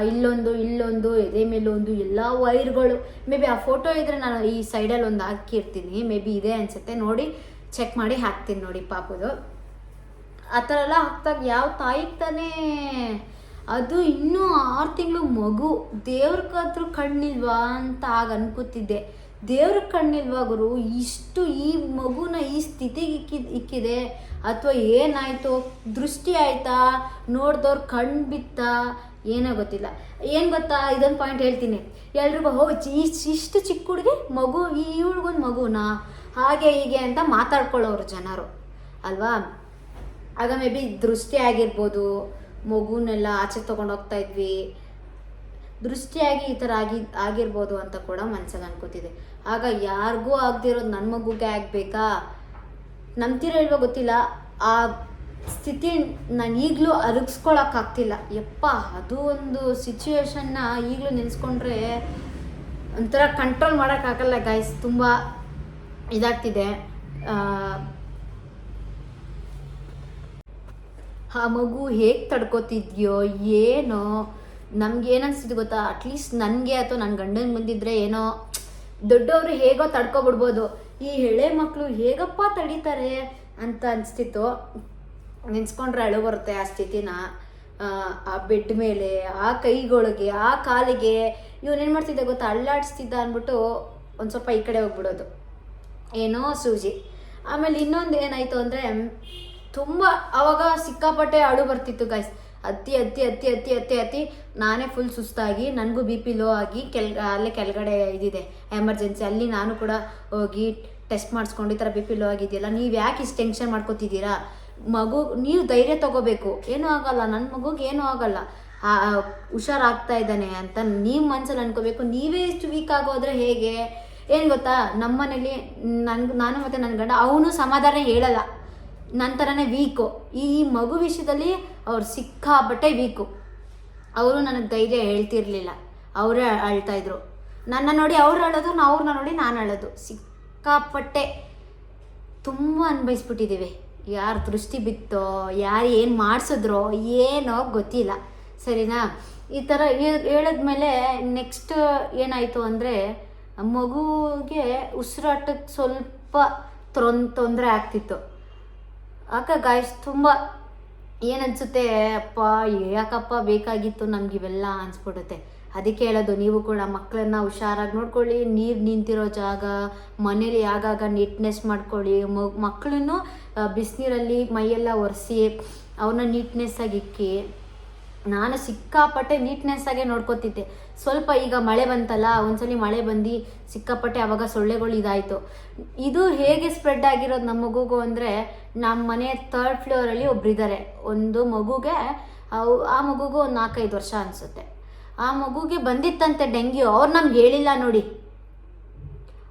ಇಲ್ಲೊಂದು ಇಲ್ಲೊಂದು, ಎದೆ ಮೇಲೊಂದು, ಎಲ್ಲ ವೈರ್ಗಳು. ಮೇ ಬಿ ಆ ಫೋಟೋ ಇದ್ದರೆ ನಾನು ಈ ಸೈಡಲ್ಲಿ ಒಂದು ಹಾಕಿರ್ತೀನಿ. ಮೇ ಬಿ ಇದೆ ಅನಿಸುತ್ತೆ. ನೋಡಿ ಚೆಕ್ ಮಾಡಿ ಹಾಕ್ತೀನಿ ನೋಡಿ ಪಾಪದು. ಆ ಥರ ಎಲ್ಲ ಹಾಕ್ದಾಗ ಯಾವ ತಾಯಿಗೆ ತಾನೇ? ಅದು ಇನ್ನೂ ಆರು ತಿಂಗಳು ಮಗು. ದೇವ್ರಿಗಾದ್ರೂ ಕಣ್ಣಿಲ್ವಾ ಅಂತ ಆಗ ಅನ್ಕೋತಿದ್ದೆ. ದೇವ್ರ ಕಣ್ಣಿಲ್ವಾ ಗುರು? ಇಷ್ಟು ಈ ಮಗುನ ಈ ಸ್ಥಿತಿಗೆ ಇಕ್ಕಿ, ಇಕ್ಕಿದೆ. ಅಥವಾ ಏನಾಯಿತು? ದೃಷ್ಟಿ ಆಯ್ತಾ? ನೋಡ್ದವ್ರು ಕಣ್ಣು ಬಿತ್ತಾ? ಏನೋ ಗೊತ್ತಿಲ್ಲ. ಏನು ಗೊತ್ತಾ? ಇದೊಂದು ಪಾಯಿಂಟ್ ಹೇಳ್ತೀನಿ. ಎಲ್ರಿಗೂ ಹೋ ಇಷ್ಟು ಚಿಕ್ಕ ಹುಡುಗಿ ಮಗು, ಈ ಇವಳಿಗೊಂದು ಮಗುನಾ? ಹಾಗೆ ಹೀಗೆ ಅಂತ ಮಾತಾಡ್ಕೊಳ್ಳೋರು ಜನರು. ಅಲ್ವಾ? ಆಗ ಮೇ ಬಿ ದೃಷ್ಟಿ ಆಗಿರ್ಬೋದು, ಮಗುನೆಲ್ಲ ಆಚೆ ತೊಗೊಂಡು ಹೋಗ್ತಾ ಇದ್ವಿ. ದೃಷ್ಟಿಯಾಗಿ ಈ ಥರ ಆಗಿ, ಆಗಿರ್ಬೋದು ಅಂತ ಕೂಡ ಮನಸ್ಸಲ್ಲಿ ಅನ್ಕೋತಿದೆ. ಆಗ ಯಾರಿಗೂ ಆಗದಿರೋದು ನನ್ನ ಮಗುಗೆ ಆಗಬೇಕಾ? ನಂಬ್ತಿರೋ ಇಲ್ವೋ ಗೊತ್ತಿಲ್ಲ. ಆ ಸ್ಥಿತಿ ನಾನು ಈಗಲೂ ಅರಗಿಸ್ಕೊಳಕ್ಕಾಗ್ತಿಲ್ಲ. ಯಪ್ಪ ಅದು ಒಂದು ಸಿಚುವೇಶನ್ನ ಈಗಲೂ ನೆನೆಸ್ಕೊಂಡ್ರೆ ಒಂಥರ ಕಂಟ್ರೋಲ್ ಮಾಡೋಕ್ಕಾಗಲ್ಲ ಗೈಸ್ ತುಂಬ ಇದಾಗ್ತಿದೆ. ಆ, ಮಗು ಹೇಗೆ ತಡ್ಕೋತಿದ್ಯೋ ಏನೋ ನಮ್ಗೆ ಏನನ್ಸ್ತಿದ್ದು ಗೊತ್ತಾ? ಅಟ್ಲೀಸ್ಟ್ ನನಗೆ ಅಥವಾ ನನ್ನ ಗಂಡನ ಬಂದಿದ್ರೆ ಏನೋ ದೊಡ್ಡವರು ಹೇಗೋ ತಡ್ಕೊಬಿಡ್ಬೋದು. ಈ ಎಳೆ ಮಕ್ಕಳು ಹೇಗಪ್ಪ ತಡೀತಾರೆ ಅಂತ ಅನಿಸ್ತಿತ್ತು. ನೆನ್ಸ್ಕೊಂಡ್ರೆ ಅಳು ಬರುತ್ತೆ ಆ ಸ್ಥಿತಿನ. ಆ, ಬೆಡ್ ಮೇಲೆ ಆ ಕೈಗಳಿಗೆ ಆ ಕಾಲಿಗೆ. ಇವನೇನು ಮಾಡ್ತಿದ್ದೆ ಗೊತ್ತಾ? ಅಳ್ಳಾಡಿಸ್ತಿದ್ದ ಅಂದ್ಬಿಟ್ಟು ಒಂದು ಸ್ವಲ್ಪ ಈ ಕಡೆ ಹೋಗ್ಬಿಡೋದು. ಏನೋ ಸೂಜಿ. ಆಮೇಲೆ ಇನ್ನೊಂದು ಏನಾಯಿತು ಅಂದರೆ ತುಂಬ ಅವಾಗ ಸಿಕ್ಕಾಪಟ್ಟೆ ಅಳು ಬರ್ತಿತ್ತು ಗಾಯ್ಸ್ ಅತ್ತಿ ಅತ್ತಿ ಅತ್ತಿ ಅತ್ತಿ ಅತ್ತಿ ಅತ್ತಿ. ನಾನೇ ಫುಲ್ ಸುಸ್ತಾಗಿ ನನಗೂ ಬಿ ಪಿ ಲೋ ಆಗಿ ಕೆಲ್ ಅಲ್ಲೇ ಕೆಳಗಡೆ ಇದಿದೆ ಎಮರ್ಜೆನ್ಸಿ ಅಲ್ಲಿ ನಾನು ಕೂಡ ಹೋಗಿ ಟೆಸ್ಟ್ ಮಾಡಿಸ್ಕೊಂಡು ಈ ಥರ ಬಿ ಪಿ ಲೋ ಆಗಿದೆಯಲ್ಲ ನೀವು ಯಾಕೆ ಇಷ್ಟು ಟೆನ್ಷನ್ ಮಾಡ್ಕೋತಿದ್ದೀರಾ? ಮಗು, ನೀವು ಧೈರ್ಯ ತಗೋಬೇಕು. ಏನೂ ಆಗಲ್ಲ ನನ್ನ ಮಗುಗೆ ಏನೂ ಆಗಲ್ಲ. ಹುಷಾರಾಗ್ತಾ ಇದ್ದಾನೆ ಅಂತ ನೀವು ಮನ್ಸಲ್ಲಿ ಅನ್ಕೋಬೇಕು. ನೀವೇ ಇಷ್ಟು ವೀಕ್ ಆಗೋದ್ರೆ ಹೇಗೆ? ಏನು ಗೊತ್ತಾ? ನಮ್ಮನೇಲಿ ನನ್ಗೆ ನಾನು ಮತ್ತು ನನ್ನ ಗಂಡ ಅವನು ಸಮಾಧಾನ ಹೇಳಲ್ಲ. ನನ್ನ ಥರನೇ ವೀಕು ಈ ಮಗು ವಿಷಯದಲ್ಲಿ ಅವ್ರು ಸಿಕ್ಕಾಪಟ್ಟೆ ವೀಕು ಅವರು ನನಗೆ ಧೈರ್ಯ ಹೇಳ್ತಿರ್ಲಿಲ್ಲ. ಅವರೇ ಅಳ್ತಾ ಇದ್ರು. ನನ್ನ ನೋಡಿ ಅವ್ರು ಅಳೋದು ಅವ್ರನ್ನ ನೋಡಿ ನಾನು ಅಳೋದು. ಸಿಕ್ಕಾಪಟ್ಟೆ ತುಂಬ ಅನ್ಭವಿಸ್ಬಿಟ್ಟಿದ್ದೀವಿ ಯಾರು ದೃಷ್ಟಿ ಬಿತ್ತೋ, ಯಾರು ಏನು ಮಾಡಿಸಿದ್ರೋ, ಏನೋ ಗೊತ್ತಿಲ್ಲ. ಸರಿನಾ? ಈ ಥರ ಹೇಳಿದ್ಮೇಲೆ ನೆಕ್ಸ್ಟ್ ಏನಾಯಿತು ಅಂದರೆ, ಮಗುಗೆ ಉಸಿರಾಟಕ್ಕೆ ಸ್ವಲ್ಪ ತೊನ್, ತೊಂದರೆ ಆಗ್ತಿತ್ತು. ಆಗ ಗಾಯ್ಸ್ ತುಂಬ ಏನನ್ಸುತ್ತೆ, ಅಪ್ಪ, ಯಾಕಪ್ಪ ಬೇಕಾಗಿತ್ತು ನಮ್ಗೆ ಇವೆಲ್ಲ? ಅನ್ಸ್ಬಿಡುತ್ತೆ. ಅದಕ್ಕೆ ಹೇಳೋದು, ನೀವು ಕೂಡ ಮಕ್ಕಳನ್ನ ಹುಷಾರಾಗಿ ನೋಡ್ಕೊಳ್ಳಿ, ನೀರು ನಿಂತಿರೋ ಜಾಗ, ಮನೇಲಿ ಆಗಾಗ ನೀಟ್ನೆಸ್ ಮಾಡ್ಕೊಳ್ಳಿ ಮಕ್ಕಳನ್ನು ಬಿಸಿನೀರಲ್ಲಿ ಮೈಯೆಲ್ಲ ಒರೆಸಿ ಅವನ್ನ ನೀಟ್ನೆಸ್ಸಾಗಿ ಇಕ್ಕಿ. ನಾನು ಸಿಕ್ಕಾಪಟ್ಟೆ ನೀಟ್ನೆಸ್ ಆಗಿ ನೋಡ್ಕೋತಿದ್ದೆ. ಸ್ವಲ್ಪ ಈಗ ಮಳೆ ಬಂತಲ್ಲ, ಒಂದ್ಸಲಿ ಮಳೆ ಬಂದು ಸಿಕ್ಕಾಪಟ್ಟೆ ಅವಾಗ ಸೊಳ್ಳೆಗಳು ಇದಾಯಿತು. ಇದು ಹೇಗೆ ಸ್ಪ್ರೆಡ್ ಆಗಿರೋದು ನಮ್ಮ ಮಗುಗೂ ಅಂದರೆ ನಮ್ಮ ಮನೆ ಥರ್ಡ್ ಫ್ಲೋರಲ್ಲಿ ಒಬ್ಬರಿದ್ದಾರೆ ಒಂದು ಮಗುಗೆ ಆ ಮಗುಗೂ ಒಂದು ನಾಲ್ಕೈದು ವರ್ಷ ಅನಿಸುತ್ತೆ. ಆ ಮಗುಗೆ ಬಂದಿತ್ತಂತೆ ಡೆಂಗ್ಯೂ. ಅವ್ರು ನಮ್ಗೆ ಹೇಳಿಲ್ಲ ನೋಡಿ.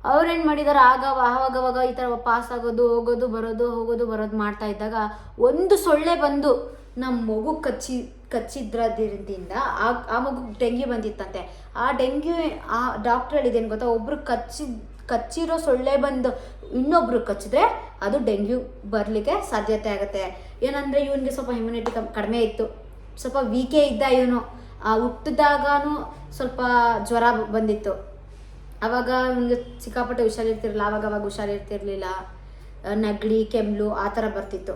ಅವ್ರೇನು ಮಾಡಿದಾರೆ? ಆಗ ಆವಾಗವಾಗ ಈ ಥರ ಪಾಸ್ ಆಗೋದು, ಹೋಗೋದು, ಬರೋದು ಹೋಗೋದು, ಬರೋದು ಮಾಡ್ತಾ ಇದ್ದಾಗ ಒಂದು ಸೊಳ್ಳೆ ಬಂದು ನಮ್ಮ ಮಗು ಕಚ್ಚಿ ಕಚ್ಚಿದ್ರದಿಂದ ಆ ಆ ಮಗು ಡೆಂಗ್ಯೂ ಬಂದಿತ್ತಂತೆ. ಆ ಡೆಂಗ್ಯೂ, ಆ ಡಾಕ್ಟ್ರ್ ಹೇಳಿದೇನು ಗೊತ್ತಾ? ಒಬ್ರು ಕಚ್ಚಿ, ಕಚ್ಚಿರೋ ಸೊಳ್ಳೆ ಬಂದು ಇನ್ನೊಬ್ರು ಕಚ್ಚಿದ್ರೆ ಅದು ಡೆಂಗ್ಯೂ ಬರಲಿಕ್ಕೆ ಸಾಧ್ಯತೆ ಆಗುತ್ತೆ. ಏನಂದರೆ, ಇವನಿಗೆ ಸ್ವಲ್ಪ ಇಮ್ಯುನಿಟಿ ಕಡಿಮೆ ಇತ್ತು. ಸ್ವಲ್ಪ ವೀಕೆ ಇದ್ದ ಇವನು. ಆ ಹುಟ್ಟಿದಾಗೂ ಸ್ವಲ್ಪ ಜ್ವರ ಬಂದಿತ್ತು. ಅವಾಗ ನನಗೆ ಸಿಕ್ಕಾಪಟ್ಟೆ ಹುಷಾರಿರ್ತಿರಲಿಲ್ಲ ಆವಾಗ ಅವಾಗ ಹುಷಾರಿರ್ತಿರ್ಲಿಲ್ಲ. ನೆಗಡಿ ಕೆಮ್ಮಲು ಆ ಥರ ಬರ್ತಿತ್ತು.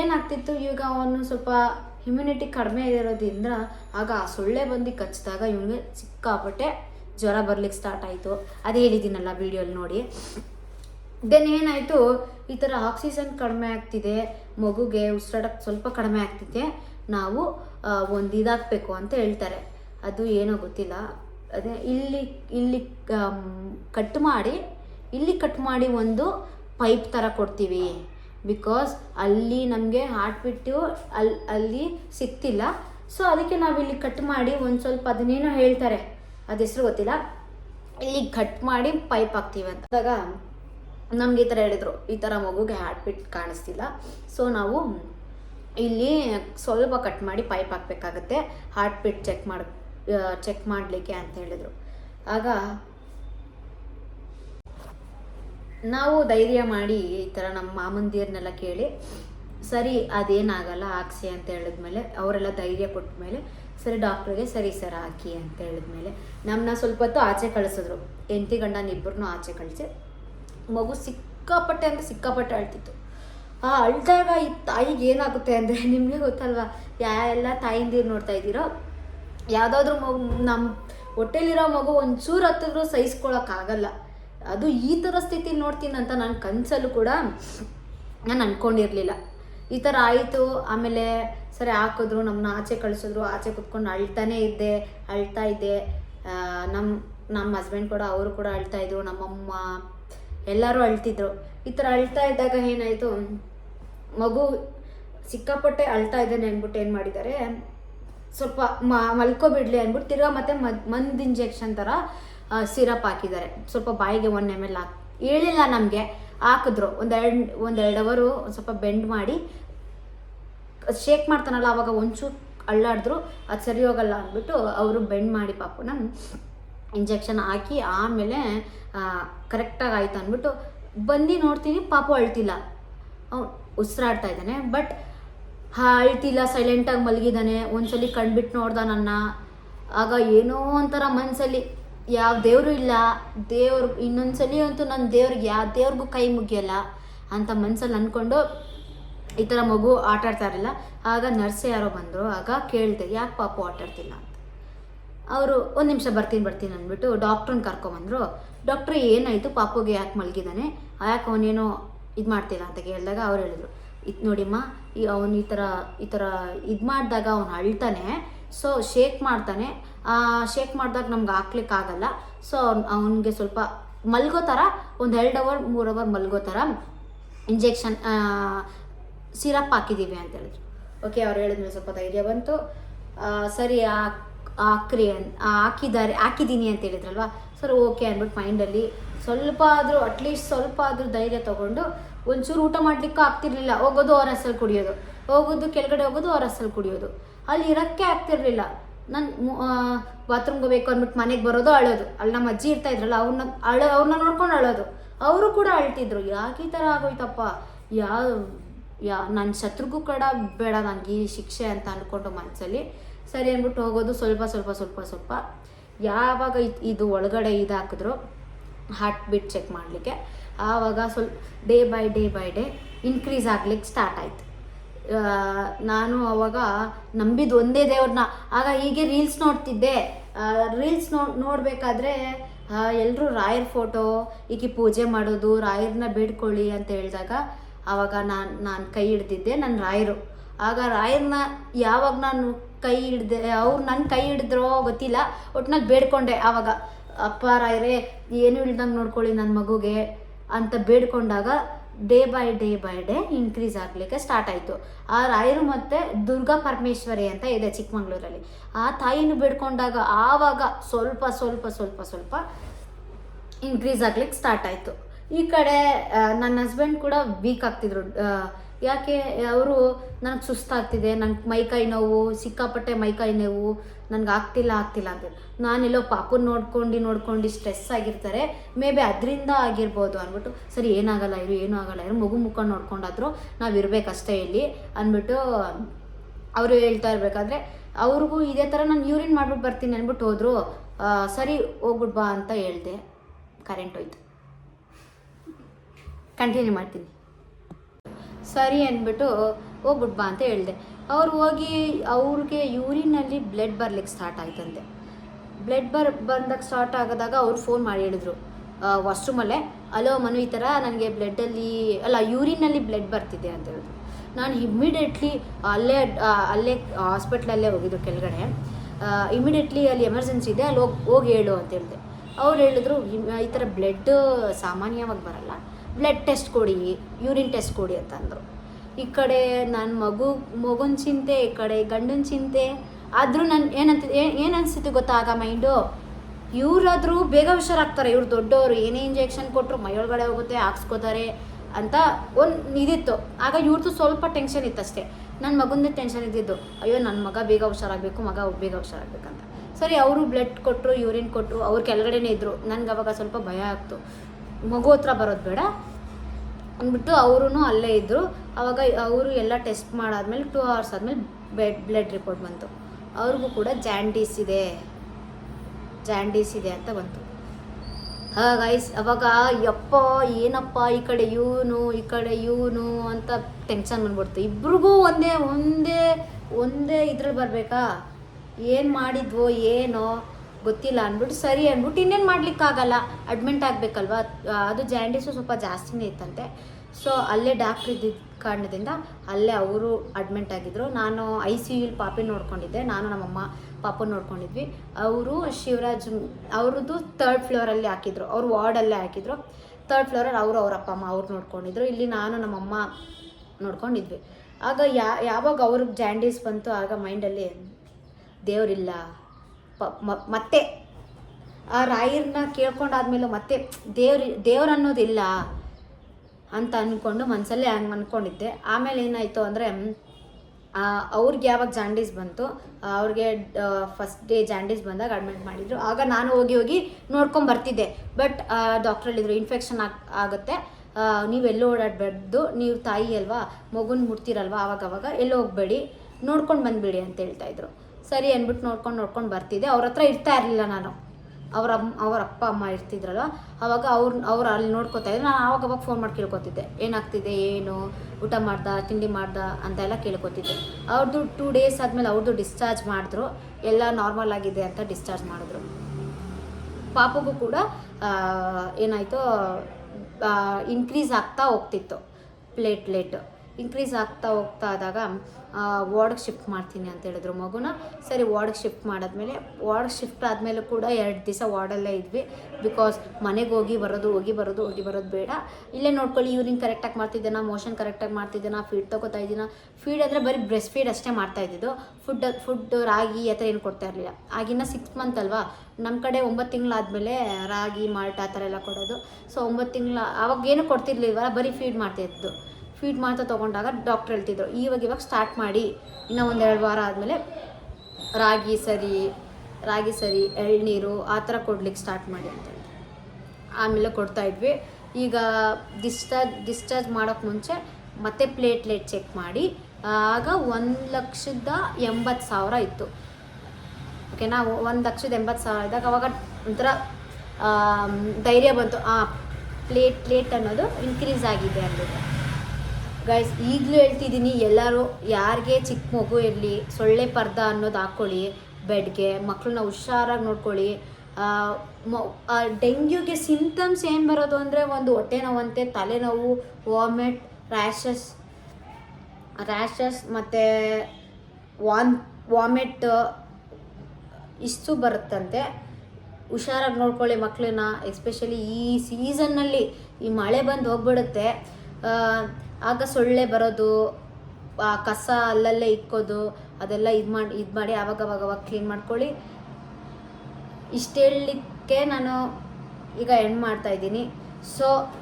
ಏನಾಗ್ತಿತ್ತು ಈಗ ಅವನು ಸ್ವಲ್ಪ ಇಮ್ಯುನಿಟಿ ಕಡಿಮೆ ಇರೋದ್ರಿಂದ ಆಗ ಆ ಸೊಳ್ಳೆ ಬಂದು ಕಚ್ಚಿದಾಗ ಇವನಿಗೆ ಸಿಕ್ಕಾಪಟ್ಟೆ ಜ್ವರ ಬರ್ಲಿಕ್ಕೆ ಸ್ಟಾರ್ಟ್ ಆಯಿತು. ಅದೇ ಹೇಳಿದ್ದೀನಲ್ಲ ವೀಡಿಯೋಲಿ ನೋಡಿ. ದೆನ್ ಏನಾಯಿತು, ಈ ಥರ ಆಕ್ಸಿಜನ್ ಕಡಿಮೆ ಆಗ್ತಿದೆ, ಮಗುಗೆ ಉಸಿರಾಡಕ್ಕೆ ಸ್ವಲ್ಪ ಕಡಿಮೆ ಆಗ್ತಿದೆ, ನಾವು ಒಂದು ಇದಾಗಬೇಕು ಅಂತ ಹೇಳ್ತಾರೆ. ಅದು ಏನೋ ಗೊತ್ತಿಲ್ಲ. ಅದೇ ಇಲ್ಲಿ ಇಲ್ಲಿ ಕಟ್ ಮಾಡಿ, ಇಲ್ಲಿ ಕಟ್ ಮಾಡಿ ಒಂದು ಪೈಪ್ ಥರ ಕೊಡ್ತೀವಿ. ಬಿಕಾಸ್ ಅಲ್ಲಿ ನಮಗೆ ಹಾರ್ಟ್ ಬಿಟ್ಟು ಅಲ್ಲಿ ಅಲ್ಲಿ ಸಿಗ್ತಿಲ್ಲ ಸೊ ಅದಕ್ಕೆ ನಾವು ಇಲ್ಲಿ ಕಟ್ ಮಾಡಿ ಒಂದು ಸ್ವಲ್ಪ ಅದನ್ನೇನೋ ಹೇಳ್ತಾರೆ. ಅದು ಹೆಸರು ಗೊತ್ತಿಲ್ಲ. ಇಲ್ಲಿ ಕಟ್ ಮಾಡಿ ಪೈಪ್ ಹಾಕ್ತೀವಿ ಅಂತ. ಅಂದಾಗ ನಮ್ಗೆ ಈ ಥರ ಹೇಳಿದ್ರು. ಈ ಥರ ಮಗುಗೆ ಹಾರ್ಟ್ ಬಿಟ್ ಕಾಣಿಸ್ತಿಲ್ಲ. ಸೊ ನಾವು ಇಲ್ಲಿ ಸ್ವಲ್ಪ ಕಟ್ ಮಾಡಿ ಪೈಪ್ ಹಾಕಬೇಕಾಗತ್ತೆ. ಹಾರ್ಟ್ ಬೀಟ್ ಚೆಕ್ ಮಾಡಿ ಚೆಕ್ ಮಾಡಲಿಕ್ಕೆ ಅಂತ ಹೇಳಿದರು. ಆಗ ನಾವು ಧೈರ್ಯ ಮಾಡಿ ಈ ಥರ ನಮ್ಮ ಮಾಮಂದಿರನ್ನೆಲ್ಲ ಕೇಳಿ, ಸರಿ, ಅದೇನಾಗಲ್ಲ, ಹಾಕ್ಸಿ ಅಂತ ಹೇಳಿದ್ಮೇಲೆ, ಅವರೆಲ್ಲ ಧೈರ್ಯ ಕೊಟ್ಟ ಮೇಲೆ ಸರಿ ಡಾಕ್ಟ್ರಿಗೆ ಸರಿ ಸರ್, ಹಾಕಿ ಅಂತ ಹೇಳಿದ್ಮೇಲೆ ನಮ್ಮನ್ನ ಸ್ವಲ್ಪ ಹೊತ್ತು ಆಚೆ ಕಳಿಸಿದ್ರು. ಹೆಂಡತಿ ಗಂಡನ ಇಬ್ಬರನ್ನೂ ಆಚೆ ಕಳಿಸಿ, ಮಗು ಸಿಕ್ಕಾಪಟ್ಟೆ ಅಂದರೆ ಸಿಕ್ಕಾಪಟ್ಟೆ ಅಳ್ತಿತ್ತು. ಆ ಅಳ್ದಾಗ ಈ ತಾಯಿಗೆ ಏನಾಗುತ್ತೆ ಅಂದರೆ ನಿಮಗೆ ಗೊತ್ತಲ್ವಾ ಎಲ್ಲ ತಾಯಿಂದಿರು ನೋಡ್ತಾ ಇದ್ದೀರೋ? ಯಾವುದಾದ್ರೂ ಮಗು ನಮ್ಮ ಹೊಟ್ಟೆಲಿರೋ ಮಗು ಒಂಚೂರು ಹತ್ತಿದ್ರು ಸಹಿಸ್ಕೊಳಕ್ಕಾಗಲ್ಲ ಅದು ಈ ಥರ ಸ್ಥಿತಿ ನೋಡ್ತೀನಿ ಅಂತ ನಾನು ಕನಸಲ್ಲೂ ಕೂಡ ನಾನು ಅಂದ್ಕೊಂಡಿರಲಿಲ್ಲ ಈ ಥರ ಆಯಿತು, ಆಮೇಲೆ ಸರಿ ಹಾಕಿದ್ರು ನಮ್ಮನ್ನ ಆಚೆ ಕಳಿಸಿದ್ರು, ಆಚೆ ಕುತ್ಕೊಂಡು ಅಳ್ತಾನೇ ಇದ್ದೆ, ಅಳ್ತಾ ಇದ್ದೆ. ನಮ್ಮ ನಮ್ಮ ಹಸ್ಬೆಂಡ್ ಕೂಡ, ಅವರು ಕೂಡ ಅಳ್ತಾ ಇದ್ರು, ನಮ್ಮಮ್ಮ ಎಲ್ಲರೂ ಅಳ್ತಿದ್ರು. ಈ ಥರ ಅಳ್ತಾ ಇದ್ದಾಗ ಏನಾಯಿತು ಮಗು ಸಿಕ್ಕಾಪಟ್ಟೆ ಅಳ್ತಾ ಇದ್ದಾನೆ ಅಂದ್ಬಿಟ್ಟು ಏನು ಮಾಡಿದ್ದಾರೆ? ಸ್ವಲ್ಪ ಮ, ಮಲ್ಕೊಬಿಡ್ಲಿ ಅಂದ್ಬಿಟ್ಟು ತಿರ್ಗಾ ಮತ್ತೆ ಮದ್ ಇಂಜೆಕ್ಷನ್ ಥರ ಸಿರಪ್ ಹಾಕಿದ್ದಾರೆ. ಸ್ವಲ್ಪ ಬಾಯಿಗೆ ಒನ್ ಎಂ ಎಲ್ ಹಾಕಿ ಹೇಳಿಲ್ಲ ನಮಗೆ. ಹಾಕಿದ್ರು. ಒಂದೆರಡು ಒಂದೆರಡು ಅವರು ಸ್ವಲ್ಪ ಬೆಂಡ್ ಮಾಡಿ ಶೇಕ್ ಮಾಡ್ತಾನಲ್ಲ, ಅವಾಗ ಒಂಚೂರು ಅಳ್ಳಾಡಿದ್ರು. ಅದು ಸರಿ ಹೋಗಲ್ಲ ಅಂದ್ಬಿಟ್ಟು ಅವರು ಬೆಂಡ್ ಮಾಡಿ ಪಾಪುನ ಇಂಜೆಕ್ಷನ್ ಹಾಕಿ, ಆಮೇಲೆ ಕರೆಕ್ಟಾಗಿ ಆಯ್ತು ಅಂದ್ಬಿಟ್ಟು ಬಂದು ನೋಡ್ತೀನಿ, ಪಾಪು ಅಳ್ತಿಲ್ಲ. ಅವ್ನು ಉಸಿರಾಡ್ತಾ ಇದ್ದಾನೆ. ಬಟ್ ಅಳ್ತಿಲ್ಲ ಸೈಲೆಂಟಾಗಿ ಮಲಗಿದ್ದಾನೆ. ಒಂದ್ಸಲಿ ಕಣ್ಬಿಟ್ಟು ನೋಡ್ದ ನನ್ನ. ಆಗ ಏನೋ ಒಂಥರ ಮನಸ್ಸಲ್ಲಿ ಯಾವ ದೇವರು ಇಲ್ಲ. ದೇವ್ರ, ಇನ್ನೊಂದ್ಸಲಿ ಅಂತೂ ನನ್ನ ದೇವ್ರಿಗೆ ಯಾವ ದೇವ್ರಿಗೂ ಕೈ ಮುಗಿಯಲ್ಲ ಅಂತ ಮನಸ್ಸಲ್ಲಿ ಅಂದ್ಕೊಂಡು ಈ ಥರ ಮಗು ಆಟ ಇರಲಿಲ್ಲ. ಆಗ ನರ್ಸ್ ಯಾರೋ ಬಂದರು. ಆಗ ಕೇಳಿದೆ, ಯಾಕೆ ಪಾಪು ಆಟ ಆಡ್ತಿಲ್ಲ ಅಂತ. ಅವರು, ಒಂದು ನಿಮಿಷ ಬರ್ತೀನಿ ಬರ್ತೀನಿ ಅಂದ್ಬಿಟ್ಟು ಡಾಕ್ಟ್ರನ್ನ ಕರ್ಕೊಂಬಂದರು. ಡಾಕ್ಟ್ರ್ ಏನಾಯಿತು? ಪಾಪುಗೆ ಯಾಕೆ ಮಲಗಿದ್ದಾನೆ? ಯಾಕೆ ಅವನೇನೋ ಇದು ಮಾಡ್ತಿಲ್ಲ ಅಂತ ಕೇಳಿದಾಗ ಅವ್ರು ಹೇಳಿದ್ರು. ಇದು ನೋಡಿಮ್ಮ ಈ ಅವನು ಈ ಥರ ಈ ಥರ ಇದು ಮಾಡಿದಾಗ ಅವನು ಅಳ್ತಾನೆ ಸೊ ಶೇಕ್ ಮಾಡ್ತಾನೆ. ಶೇಕ್ ಮಾಡಿದಾಗ ನಮ್ಗೆ ಹಾಕ್ಲಿಕ್ಕಾಗಲ್ಲ ಸೊ ಅವನಿಗೆ ಸ್ವಲ್ಪ ಮಲ್ಗೋ ಥರ ಒಂದು ಎರಡು ಅವರ್ ಮೂರು ಅವರ್ ಮಲ್ಗೋ ಥರ ಇಂಜೆಕ್ಷನ್ ಸಿರಪ್ ಹಾಕಿದ್ದೀವಿ ಅಂತ ಹೇಳಿದ್ರು. ಓಕೆ ಅವ್ರು ಹೇಳಿದ್ಮೇಲೆ ಸ್ವಲ್ಪ ಧೈರ್ಯ ಬಂತು. ಸರಿ ಹಾಕ್- ಹಾಕ್ರಿ ಆ, ಹಾಕಿದ್ದಾರೆ ಹಾಕಿದ್ದೀನಿ ಅಂತ ಹೇಳಿದ್ರಲ್ವಾ? ಸರ್ ಓಕೆ ಅಂದ್ಬಿಟ್ಟು ಮೈಂಡಲ್ಲಿ ಸ್ವಲ್ಪ ಆದರೂ ಅಟ್ಲೀಸ್ಟ್ ಸ್ವಲ್ಪ ಆದರೂ ಧೈರ್ಯ ತಗೊಂಡು ಒಂಚೂರು ಊಟ ಮಾಡಲಿಕ್ಕೂ ಆಗ್ತಿರ್ಲಿಲ್ಲ. ಹೋಗೋದು ಅವ್ರ ಹಸಲ್ ಕುಡಿಯೋದು. ಹೋಗೋದು ಕೆಳಗಡೆ ಹೋಗೋದು ಅವ್ರ ಹಸಲ್ ಕುಡಿಯೋದು. ಅಲ್ಲಿ ಇರೋಕ್ಕೆ ಆಗ್ತಿರ್ಲಿಲ್ಲ. ನಾನು ಬಾತ್ರೂಮ್ಗೆ ಹೋಗ್ಬೇಕು ಅಂದ್ಬಿಟ್ಟು ಮನೆಗೆ ಬರೋದು ಅಳೋದು. ಅಲ್ಲಿ ನಮ್ಮ ಅಜ್ಜಿ ಇರ್ತಾ ಇದ್ರಲ್ಲ, ಅವ್ರನ್ನ ಅಳ, ಅವ್ರನ್ನ ನೋಡ್ಕೊಂಡು ಅಳೋದು. ಅವರು ಕೂಡ ಅಳ್ತಿದ್ರು. ಯಾಕೆ ಈ ಥರ ಆಗೋಯ್ತಪ್ಪ? ಯಾವ ಯಾ ನನ್ನ ಶತ್ರುಗೂ ಕೂಡ ಬೇಡ ನನಗೆ ಈ ಶಿಕ್ಷೆ ಅಂತ ಅಂದ್ಕೊಂಡು ಮನಸ್ಸಲ್ಲಿ ಸರಿ ಅಂದ್ಬಿಟ್ಟು ಹೋಗೋದು ಸ್ವಲ್ಪ ಸ್ವಲ್ಪ ಸ್ವಲ್ಪ ಸ್ವಲ್ಪ. ಯಾವಾಗ ಇದ್- ಒಳಗಡೆ ಇದಾಕಿದ್ರು ಹಾರ್ಟ್ ಬೀಟ್ ಚೆಕ್ ಮಾಡಲಿಕ್ಕೆ. ಆವಾಗ ಸ್ವಲ್ಪ day by day by day increase ಆಗ್ಲಿಕ್ಕೆ ಸ್ಟಾರ್ಟ್ ಆಯಿತು. ನಾನು ಅವಾಗ ನಂಬಿದ್ದು ಒಂದೇ ದೇವ್ರನ್ನ. ಆಗ ಹೀಗೆ ರೀಲ್ಸ್ ನೋಡ್ತಿದ್ದೆ. ರೀಲ್ಸ್ ನೋ, ನೋಡಬೇಕಾದ್ರೆ ಎಲ್ಲರೂ ರಾಯರ್ ಫೋಟೋ ಈಕೆ ಪೂಜೆ ಮಾಡೋದು, ರಾಯರನ್ನ ಬೇಡ್ಕೊಳ್ಳಿ ಅಂತ ಹೇಳಿದಾಗ ಆವಾಗ ನಾನು ನಾನು ಕೈ ಹಿಡ್ದಿದ್ದೆ ನನ್ನ ರಾಯರು. ಆಗ ರಾಯರ್ನ ಯಾವಾಗ ನಾನು ಕೈ ಹಿಡ್ದೆ, ಅವ್ರು ನನ್ನ ಕೈ ಹಿಡಿದ್ರೋ ಗೊತ್ತಿಲ್ಲ. ಒಟ್ನಲ್ಲಿ ಬೇಡ್ಕೊಂಡೆ ಆವಾಗ. ಅಪ್ಪ ರಾಯರೇ ಏನು ಇಲ್ದಂಗೆ ನೋಡ್ಕೊಳ್ಳಿ ನನ್ನ ಮಗುಗೆ ಅಂತ ಬೇಡ್ಕೊಂಡಾಗ day by day by day increase ಆಗಲಿಕ್ಕೆ ಸ್ಟಾರ್ಟ್ ಆಯಿತು. ಆ ರಾಯರು ಮತ್ತು ದುರ್ಗಾ ಪರಮೇಶ್ವರಿ ಅಂತ ಇದೆ ಚಿಕ್ಕಮಂಗ್ಳೂರಲ್ಲಿ. ಆ ತಾಯಿನೂ ಬೇಡ್ಕೊಂಡಾಗ ಆವಾಗ ಸ್ವಲ್ಪ ಸ್ವಲ್ಪ ಸ್ವಲ್ಪ ಸ್ವಲ್ಪ ಇನ್ಕ್ರೀಸ್ ಆಗ್ಲಿಕ್ಕೆ ಸ್ಟಾರ್ಟ್ ಆಯಿತು. ಈ ಕಡೆ ನನ್ನ ಹಸ್ಬೆಂಡ್ ಕೂಡ ವೀಕ್ ಆಗ್ತಿದ್ರು. ಯಾಕೆ ಅವರು ನನಗೆ ಸುಸ್ತಾಗ್ತಿದೆ ನನಗೆ ಮೈಕೈ ನೋವು, ಸಿಕ್ಕಾಪಟ್ಟೆ ಮೈಕೈ ನೋವು, ನನಗೆ ಆಗ್ತಿಲ್ಲ ಆಗ್ತಿಲ್ಲ ಅಂತ ನಾನೆಲ್ಲೋ ಪಾಪನ ನೋಡ್ಕೊಂಡು ನೋಡ್ಕೊಂಡು ಸ್ಟ್ರೆಸ್ ಆಗಿರ್ತಾರೆ. ಮೇ ಬಿ ಅದರಿಂದ ಆಗಿರ್ಬೋದು ಅಂದ್ಬಿಟ್ಟು, ಸರಿ, ಏನಾಗಲ್ಲ ಇರು, ಏನೂ ಆಗಲ್ಲ ಇರು, ಮಗು ಮುಖ ನೋಡ್ಕೊಂಡಾದ್ರು ನಾವು ಇರಬೇಕಷ್ಟೇ ಇಲ್ಲಿ ಅಂದ್ಬಿಟ್ಟು ಅವರು ಹೇಳ್ತಾ ಇರಬೇಕಾದ್ರೆ, ಅವ್ರಿಗೂ ಇದೇ ಥರ ನಾನು ಯೂರಿನ್ ಮಾಡ್ಬಿಟ್ಟು ಬರ್ತೀನಿ ಅಂದ್ಬಿಟ್ಟು ಹೋದರು. ಸರಿ ಹೋಗ್ಬಿಟ್ಟು ಬಾ ಅಂತ ಹೇಳ್ದೆ. ಕರೆಂಟ್ ಹೋಯ್ತು. ಕಂಟಿನ್ಯೂ ಮಾಡ್ತೀನಿ. ಸರಿ ಅಂದ್ಬಿಟ್ಟು ಹೋಗ್ಬಿಟ್ಟು ಬಾ ಅಂತ ಹೇಳಿದೆ. ಅವ್ರು ಹೋಗಿ ಅವ್ರಿಗೆ ಯೂರಿನಲ್ಲಿ ಬ್ಲಡ್ ಬರ್ಲಿಕ್ಕೆ ಸ್ಟಾರ್ಟ್ ಆಯ್ತಂತೆ. ಬ್ಲಡ್ ಬರ್, ಬಂದಾಗ ಸ್ಟಾರ್ಟ್ ಆಗೋದಾಗ ಅವ್ರು ಫೋನ್ ಮಾಡಿ ಹೇಳಿದ್ರು. ವಾಶ್ರೂಮಲ್ಲೇ ಅಲೋ ಮನು, ಈ ಥರ ನನಗೆ ಬ್ಲಡ್ಡಲ್ಲಿ ಅಲ್ಲ ಯೂರಿನಲ್ಲಿ ಬ್ಲಡ್ ಬರ್ತಿದೆ ಅಂತ ಹೇಳಿದ್ರು. ನಾನು ಇಮ್ಮಿಡಿಯೇಟ್ಲಿ ಅಲ್ಲೇ ಅಲ್ಲೇ ಹಾಸ್ಪಿಟ್ಲಲ್ಲೇ ಹೋಗಿದ್ದು ಕೆಳಗಡೆ. ಇಮಿಡಿಯೇಟ್ಲಿ ಅಲ್ಲಿ ಎಮರ್ಜೆನ್ಸಿ ಇದೆ, ಅಲ್ಲಿ ಹೋಗಿ ಹೋಗಿ ಹೇಳು ಅಂತ ಹೇಳಿದೆ. ಅವ್ರು ಹೇಳಿದ್ರು, ಈ ಥರ ಬ್ಲಡ್ ಸಾಮಾನ್ಯವಾಗಿ ಬರಲ್ಲ. ಬ್ಲಡ್ ಟೆಸ್ಟ್ ಕೊಡಿ, ಯೂರಿನ್ ಟೆಸ್ಟ್ ಕೊಡಿ ಅಂತಂದರು ಈ ಕಡೆ ನನ್ನ ಮಗು, ಮಗುನ ಚಿಂತೆ, ಈ ಕಡೆ ಗಂಡನ ಚಿಂತೆ. ಆದರೂ ನನ್ನ ಏನಂತ ಏನು ಅನಿಸ್ತಿತ್ತು ಗೊತ್ತಾ ಆಗ ಮೈಂಡು? ಇವರಾದರೂ ಬೇಗ ಹುಷಾರಾಗ್ತಾರೆ, ಇವ್ರು ದೊಡ್ಡವರು, ಏನೇ ಇಂಜೆಕ್ಷನ್ ಕೊಟ್ಟರು ಮೈಯೊಳಗಡೆ ಹೋಗುತ್ತೆ, ಹಾಕ್ಸ್ಕೋತಾರೆ ಅಂತ ಒಂದು ಇದಿತ್ತು. ಆಗ ಇವ್ರದ್ದು ಸ್ವಲ್ಪ ಟೆನ್ಷನ್ ಇತ್ತು ಅಷ್ಟೇ. ನನ್ನ ಮಗುಂದೇ ಟೆನ್ಷನ್ ಇದ್ದಿದ್ದು, ಅಯ್ಯೋ ನನ್ನ ಮಗ ಬೇಗ ಹುಷಾರಾಗಬೇಕು, ಮಗ ಬೇಗ ಹುಷಾರಾಗಬೇಕಂತ. ಸರಿ, ಅವರು ಬ್ಲಡ್ ಕೊಟ್ಟರು ಯೂರಿನ್ ಕೊಟ್ಟರು ಅವ್ರು ಕೆಳಗಡೆನೇ ಇದ್ದರು ನನಗೆ ಅವಾಗ ಸ್ವಲ್ಪ ಭಯ ಆಗ್ತು. ಮಗು ಹತ್ರ ಬರೋದು ಬೇಡ. ಅಂದ್ಬಿಟ್ಟು ಅವರು ಅಲ್ಲೇ ಇದ್ದರು ಅವಾಗ ಅವರು ಎಲ್ಲ ಟೆಸ್ಟ್ ಮಾಡಾದ್ಮೇಲೆ ಟೂ ಅವರ್ಸ್ ಆದಮೇಲೆ ಬೆಡ್ ಬ್ಲಡ್ ರಿಪೋರ್ಟ್ ಬಂತು. ಅವ್ರಿಗೂ ಕೂಡ ಜಾಂಡೀಸ್ ಇದೆ. ಜಾಂಡೀಸ್ ಇದೆ ಅಂತ ಬಂತು. ಹಾಗೈಸ್ ಅವಾಗ ಯಪ್ಪ, ಏನಪ್ಪ ಈ ಕಡೆ ಇವನು, ಈ ಕಡೆ ಇವನು ಅಂತ ಟೆನ್ಷನ್ ಬಂದ್ಬಿಡ್ತು. ಇಬ್ರಿಗೂ ಒಂದೇ ಒಂದೇ ಒಂದೇ ಇದ್ರಲ್ಲಿ ಬರಬೇಕಾ? ಏನು ಮಾಡಿದ್ವೋ, ಏನೋ? ಗೊತ್ತಿಲ್ಲ ಅಂದ್ಬಿಟ್ಟು ಸರಿ ಅಂದ್ಬಿಟ್ಟು ಇನ್ನೇನು ಮಾಡ್ಲಿಕ್ಕಾಗಲ್ಲ. ಅಡ್ಮಿಂಟ್ ಆಗಬೇಕಲ್ವಾ? ಅದು ಜಾಂಡೀಸು ಸ್ವಲ್ಪ ಜಾಸ್ತಿನೇ ಇತ್ತಂತೆ. ಸೊ ಅಲ್ಲೇ ಡಾಕ್ಟ್ರ್ ಇದ್ದಿದ್ದ ಕಾರಣದಿಂದ ಅಲ್ಲೇ ಅವರು ಅಡ್ಮಿಂಟ್ ಆಗಿದ್ರು. ನಾನು ಐ ಸಿ ಯುಲಿ ಪಾಪಿ ನೋಡ್ಕೊಂಡಿದ್ದೆ. ನಾನು ನಮ್ಮಮ್ಮ ಪಾಪ ನೋಡ್ಕೊಂಡಿದ್ವಿ. ಅವರು ಶಿವರಾಜ್, ಅವ್ರದ್ದು ತರ್ಡ್ ಫ್ಲೋರಲ್ಲಿ ಹಾಕಿದ್ರು. ಅವ್ರು ವಾರ್ಡಲ್ಲೇ ಹಾಕಿದ್ರು. ತರ್ಡ್ ಫ್ಲೋರಲ್ಲಿ ಅವರು ಅವ್ರ ಅಪ್ಪ, ಅಮ್ಮ ಅವ್ರು ನೋಡ್ಕೊಂಡಿದ್ರು. ಇಲ್ಲಿ ನಾನು ನಮ್ಮಮ್ಮ ನೋಡ್ಕೊಂಡಿದ್ವಿ. ಆಗ ಯಾವಾಗ ಅವ್ರಿಗೆ ಜಾಂಡೀಸ್ ಬಂತು, ಆಗ ಮೈಂಡಲ್ಲಿ ದೇವರಿಲ್ಲ. ಮತ್ತೆ ಆ ರಾಯರ್ನ ಕೇಳ್ಕೊಂಡಾದ್ಮೇಲೆ ಮತ್ತೆ ದೇವ್ರ, ದೇವ್ರು ಅನ್ನೋದಿಲ್ಲ ಅಂತ ಅಂದ್ಕೊಂಡು ಮನಸಲ್ಲೇ ಹಂಗೆ ಅಂದ್ಕೊಂಡಿದ್ದೆ ಆಮೇಲೆ ಏನಾಯಿತು ಅಂದರೆ ಅವ್ರಿಗೆ ಯಾವಾಗ ಜಾಂಡೀಸ್ ಬಂತು, ಅವ್ರಿಗೆ ಫಸ್ಟ್ ಡೇ ಜಾಂಡೀಸ್ ಬಂದಾಗ ಅಡ್ಮಿಟ್ ಮಾಡಿದ್ರು. ಆಗ ನಾನು ಹೋಗಿ ಹೋಗಿ ನೋಡ್ಕೊಂಡು ಬರ್ತಿದ್ದೆ. ಬಟ್ ಹೇಳಿದ್ರು ಇನ್ಫೆಕ್ಷನ್ ಆಗ್, ಆಗುತ್ತೆ. ನೀವು ಎಲ್ಲೂ ಓಡಾಡಬಾರ್ದು. ನೀವು ತಾಯಿ ಅಲ್ವಾ? ಮಗುನ ಮುಟ್ತಿರಲ್ವಾ? ಆವಾಗ ಅವಾಗ ಎಲ್ಲೋ ಹೋಗಬೇಡಿ. ನೋಡ್ಕೊಂಡು ಬಂದುಬಿಡಿ ಅಂತ ಹೇಳ್ತಾ ಇದ್ರು. ಸರಿ ಅಂದ್ಬಿಟ್ಟು ನೋಡ್ಕೊಂಡು ನೋಡ್ಕೊಂಡು ಬರ್ತಿದ್ದೆ. ಅವ್ರ ಹತ್ರ ಇರ್ತಾ ಇರಲಿಲ್ಲ ನಾನು. ಅವ್ರ ಅಮ್ಮ, ಅವ್ರ ಅಪ್ಪ, ಅಮ್ಮ ಇರ್ತಿದ್ರಲ್ಲ, ಅವಾಗ ಅವ್ರು ಅವ್ರು ಅಲ್ಲಿ ನೋಡ್ಕೋತಾ ಇದ್ರು ನಾನು ಆವಾಗ ಅವಾಗ ಫೋನ್ ಮಾಡಿ ಕೇಳ್ಕೊತಿದ್ದೆ. ಏನಾಗ್ತಿದೆ, ಏನು, ಊಟ ಮಾಡ್ದ, ತಿಂಡಿ ಮಾಡ್ದ ಅಂತೆಲ್ಲ ಕೇಳ್ಕೊತಿದ್ದೆ. ಅವ್ರದ್ದು ಟೂ ಡೇಸ್ ಆದಮೇಲೆ ಅವ್ರದ್ದು ಡಿಸ್ಚಾರ್ಜ್ ಮಾಡಿದ್ರು. ಎಲ್ಲ ನಾರ್ಮಲ್ ಆಗಿದೆ ಅಂತ ಡಿಸ್ಚಾರ್ಜ್ ಮಾಡಿದ್ರು. ಪಾಪಗೂ ಕೂಡ ಏನಾಯಿತು ಇನ್ಕ್ರೀಸ್ ಆಗ್ತಾ ಹೋಗ್ತಿತ್ತು. ಪ್ಲೇಟ್ಲೆಟ್ ಇನ್ಕ್ರೀಸ್ ಆಗ್ತಾ ಹೋಗ್ತಾ ಆದಾಗ ವಾರ್ಡ್ಗೆ ಶಿಫ್ಟ್ ಮಾಡ್ತೀನಿ ಅಂತ ಹೇಳಿದ್ರು ಮಗುನ. ಸರಿ ವಾರ್ಡ್ಗೆ ಶಿಫ್ಟ್ ಮಾಡಾದ್ಮೇಲೆ ವಾರ್ಡ್ಗೆ ಶಿಫ್ಟ್ ಆದಮೇಲೆ ಕೂಡ ಎರಡು ದಿವಸ ವಾರ್ಡಲ್ಲೇ ಇದ್ವಿ. ಬಿಕಾಸ್ ಮನೆಗೆ ಹೋಗಿ ಬರೋದು ಹೋಗಿ ಬರೋದು ಹೋಗಿ ಬರೋದು ಬೇಡ. ಇಲ್ಲೇ ನೋಡ್ಕೊಳ್ಳಿ ಯೂರಿನ್ ಕರೆಕ್ಟಾಗಿ ಮಾಡ್ತಿದ್ದೇನೆ ಮೋಷನ್ ಕರೆಕ್ಟಾಗಿ ಮಾಡ್ತಿದ್ದೇನೆ ಫೀಡ್ ತಗೋತಾ ಇದ್ದೀನ. ಫೀಡ್ ಅಂದರೆ ಬರೀ ಬ್ರೆಸ್ಟ್ ಫೀಡ್ ಅಷ್ಟೇ ಮಾಡ್ತಾ ಇದ್ದಿದ್ದು. ಫುಡ್ ಫುಡ್ ರಾಗಿ ಆ ಥರ ಏನು ಕೊಡ್ತಾ ಇರಲಿಲ್ಲ. ಆಗಿನ ಸಿಕ್ಸ್ ಮಂತ್ ಅಲ್ವಾ? ನಮ್ಮ ಕಡೆ ಒಂಬತ್ತು ತಿಂಗಳಾದಮೇಲೆ ರಾಗಿ, ಮಾಲ್ಟ್ ಆ ಥರ ಎಲ್ಲ ಕೊಡೋದು. ಸೊ ಒಂಬತ್ತು ತಿಂಗಳ ಅವಾಗ ಏನು ಕೊಡ್ತಿರ್ಲಿಲ್ವಲ್ಲ, ಬರೀ ಫೀಡ್ ಮಾಡ್ತಿದ್ದು. ಫೀಡ್ ಮಾಡ್ತಾ ತೊಗೊಂಡಾಗ ಡಾಕ್ಟ್ರ್ ಹೇಳ್ತಿದ್ರು, ಇವಾಗ ಇವಾಗ ಸ್ಟಾರ್ಟ್ ಮಾಡಿ. ಇನ್ನೂ ಒಂದೆರಡು ವಾರ ಆದಮೇಲೆ ರಾಗಿ ಸರಿ ರಾಗಿ ಸರಿ, ಎಳ್ನೀರು ಆ ಥರ ಕೊಡ್ಲಿಕ್ಕೆ ಸ್ಟಾರ್ಟ್ ಮಾಡಿ ಅಂತ ಆಮೇಲೆ ಕೊಡ್ತಾ ಇದ್ವಿ. ಈಗ ಡಿಸ್ಚಾರ್ಜ್ ಡಿಸ್ಚಾರ್ಜ್ ಮಾಡೋಕ್ಕೆ ಮುಂಚೆ ಮತ್ತೆ ಪ್ಲೇಟ್ಲೆಟ್ ಚೆಕ್ ಮಾಡಿ. ಆಗ ಒಂದು ಲಕ್ಷದ ಎಂಬತ್ತು ಸಾವಿರ ಇತ್ತು. ಓಕೆ ನಾವು ಒಂದು ಲಕ್ಷದ ಎಂಬತ್ತು ಸಾವಿರ ಇದ್ದಾಗ ಅವಾಗ ಒಂಥರ ಧೈರ್ಯ ಬಂತು. ಆ ಪ್ಲೇಟ್ ಪ್ಲೇಟ್ ಅನ್ನೋದು ಇನ್ಕ್ರೀಸ್ ಆಗಿದೆ ಅಂದ್ಬಿಟ್ಟು ಗೈಸ್ ಈಗಲೂ ಹೇಳ್ತಿದ್ದೀನಿ, ಎಲ್ಲರೂ ಯಾರಿಗೆ ಚಿಕ್ಕ ಮಗು ಇರಲಿ, ಸೊಳ್ಳೆ ಪರ್ದ ಅನ್ನೋದು ಹಾಕ್ಕೊಳ್ಳಿ ಬೆಡ್ಗೆ ಮಕ್ಕಳನ್ನ ಹುಷಾರಾಗಿ ನೋಡ್ಕೊಳ್ಳಿ. ಡೆಂಗ್ಯೂಗೆ ಸಿಂಪ್ಟಮ್ಸ್ ಏನು ಬರೋದು ಅಂದರೆ ಒಂದು ಹೊಟ್ಟೆ ನೋವಂತೆ ತಲೆನೋವು ವಾಮಿಟ್ ರ್ಯಾಷಸ್ ರ್ಯಾಷಸ್ ಮತ್ತು ವಾನ್ ವಾಮಿಟ್ ಇಷ್ಟು ಬರುತ್ತಂತೆ. ಹುಷಾರಾಗಿ ನೋಡ್ಕೊಳ್ಳಿ ಮಕ್ಕಳನ್ನ ಎಸ್ಪೆಷಲಿ ಈ ಸೀಸನ್ನಲ್ಲಿ ಈ ಮಳೆ ಬಂದು ಹೋಗ್ಬಿಡುತ್ತೆ. ಆಗ ಸೊಳ್ಳೆ ಬರೋದು, ಆ, ಕಸ ಅಲ್ಲಲ್ಲೇ ಇಕ್ಕೋದು, ಅದೆಲ್ಲ ಇದು ಮಾಡಿ ಇದು ಮಾಡಿ ಆವಾಗ ಅವಾಗ ಅವಾಗ ಕ್ಲೀನ್ ಮಾಡ್ಕೊಳ್ಳಿ. ಇಷ್ಟು ಹೇಳಲಿಕ್ಕೆ ನಾನು ಈಗ ಎಂಡ್ ಮಾಡ್ತಾ ಇದ್ದೀನಿ. ಸೊ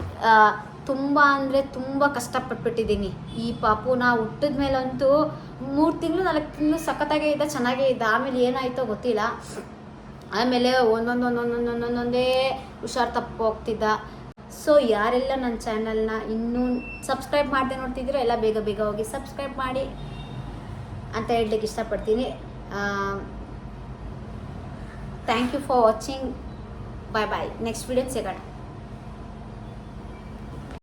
ತುಂಬ ಅಂದರೆ ತುಂಬ ಕಷ್ಟಪಟ್ಬಿಟ್ಟಿದ್ದೀನಿ. ಈ ಪಾಪುನ ಹುಟ್ಟಿದ ಮೇಲಂತೂ ಮೂರು ತಿಂಗಳು ನಾಲ್ಕು ತಿಂಗಳು ಸಖತ್ತಾಗೇ ಇದ್ದ ಚೆನ್ನಾಗೇ ಇದ್ದ ಆಮೇಲೆ ಏನಾಯ್ತೋ ಗೊತ್ತಿಲ್ಲ. ಆಮೇಲೆ ಒಂದೊಂದು ಒಂದೊಂದು ಒಂದೊಂದೊಂದೇ ಹುಷಾರು ತಪ್ಪು ಹೋಗ್ತಿದ್ದ. ಸೊ ಯಾರೆಲ್ಲ ನನ್ನ ಚಾನಲ್ನ ಇನ್ನೂ ಸಬ್ಸ್ಕ್ರೈಬ್ ಮಾಡದೆ ನೋಡ್ತಿದ್ದೀರೋ ಎಲ್ಲ ಬೇಗ ಬೇಗ ಹೋಗಿ ಸಬ್ಸ್ಕ್ರೈಬ್ ಮಾಡಿ ಅಂತ ಹೇಳಲಿಕ್ಕೆ ಇಷ್ಟಪಡ್ತೀನಿ. Thank you for watching bye bye next video ಸಿಗೋಣ.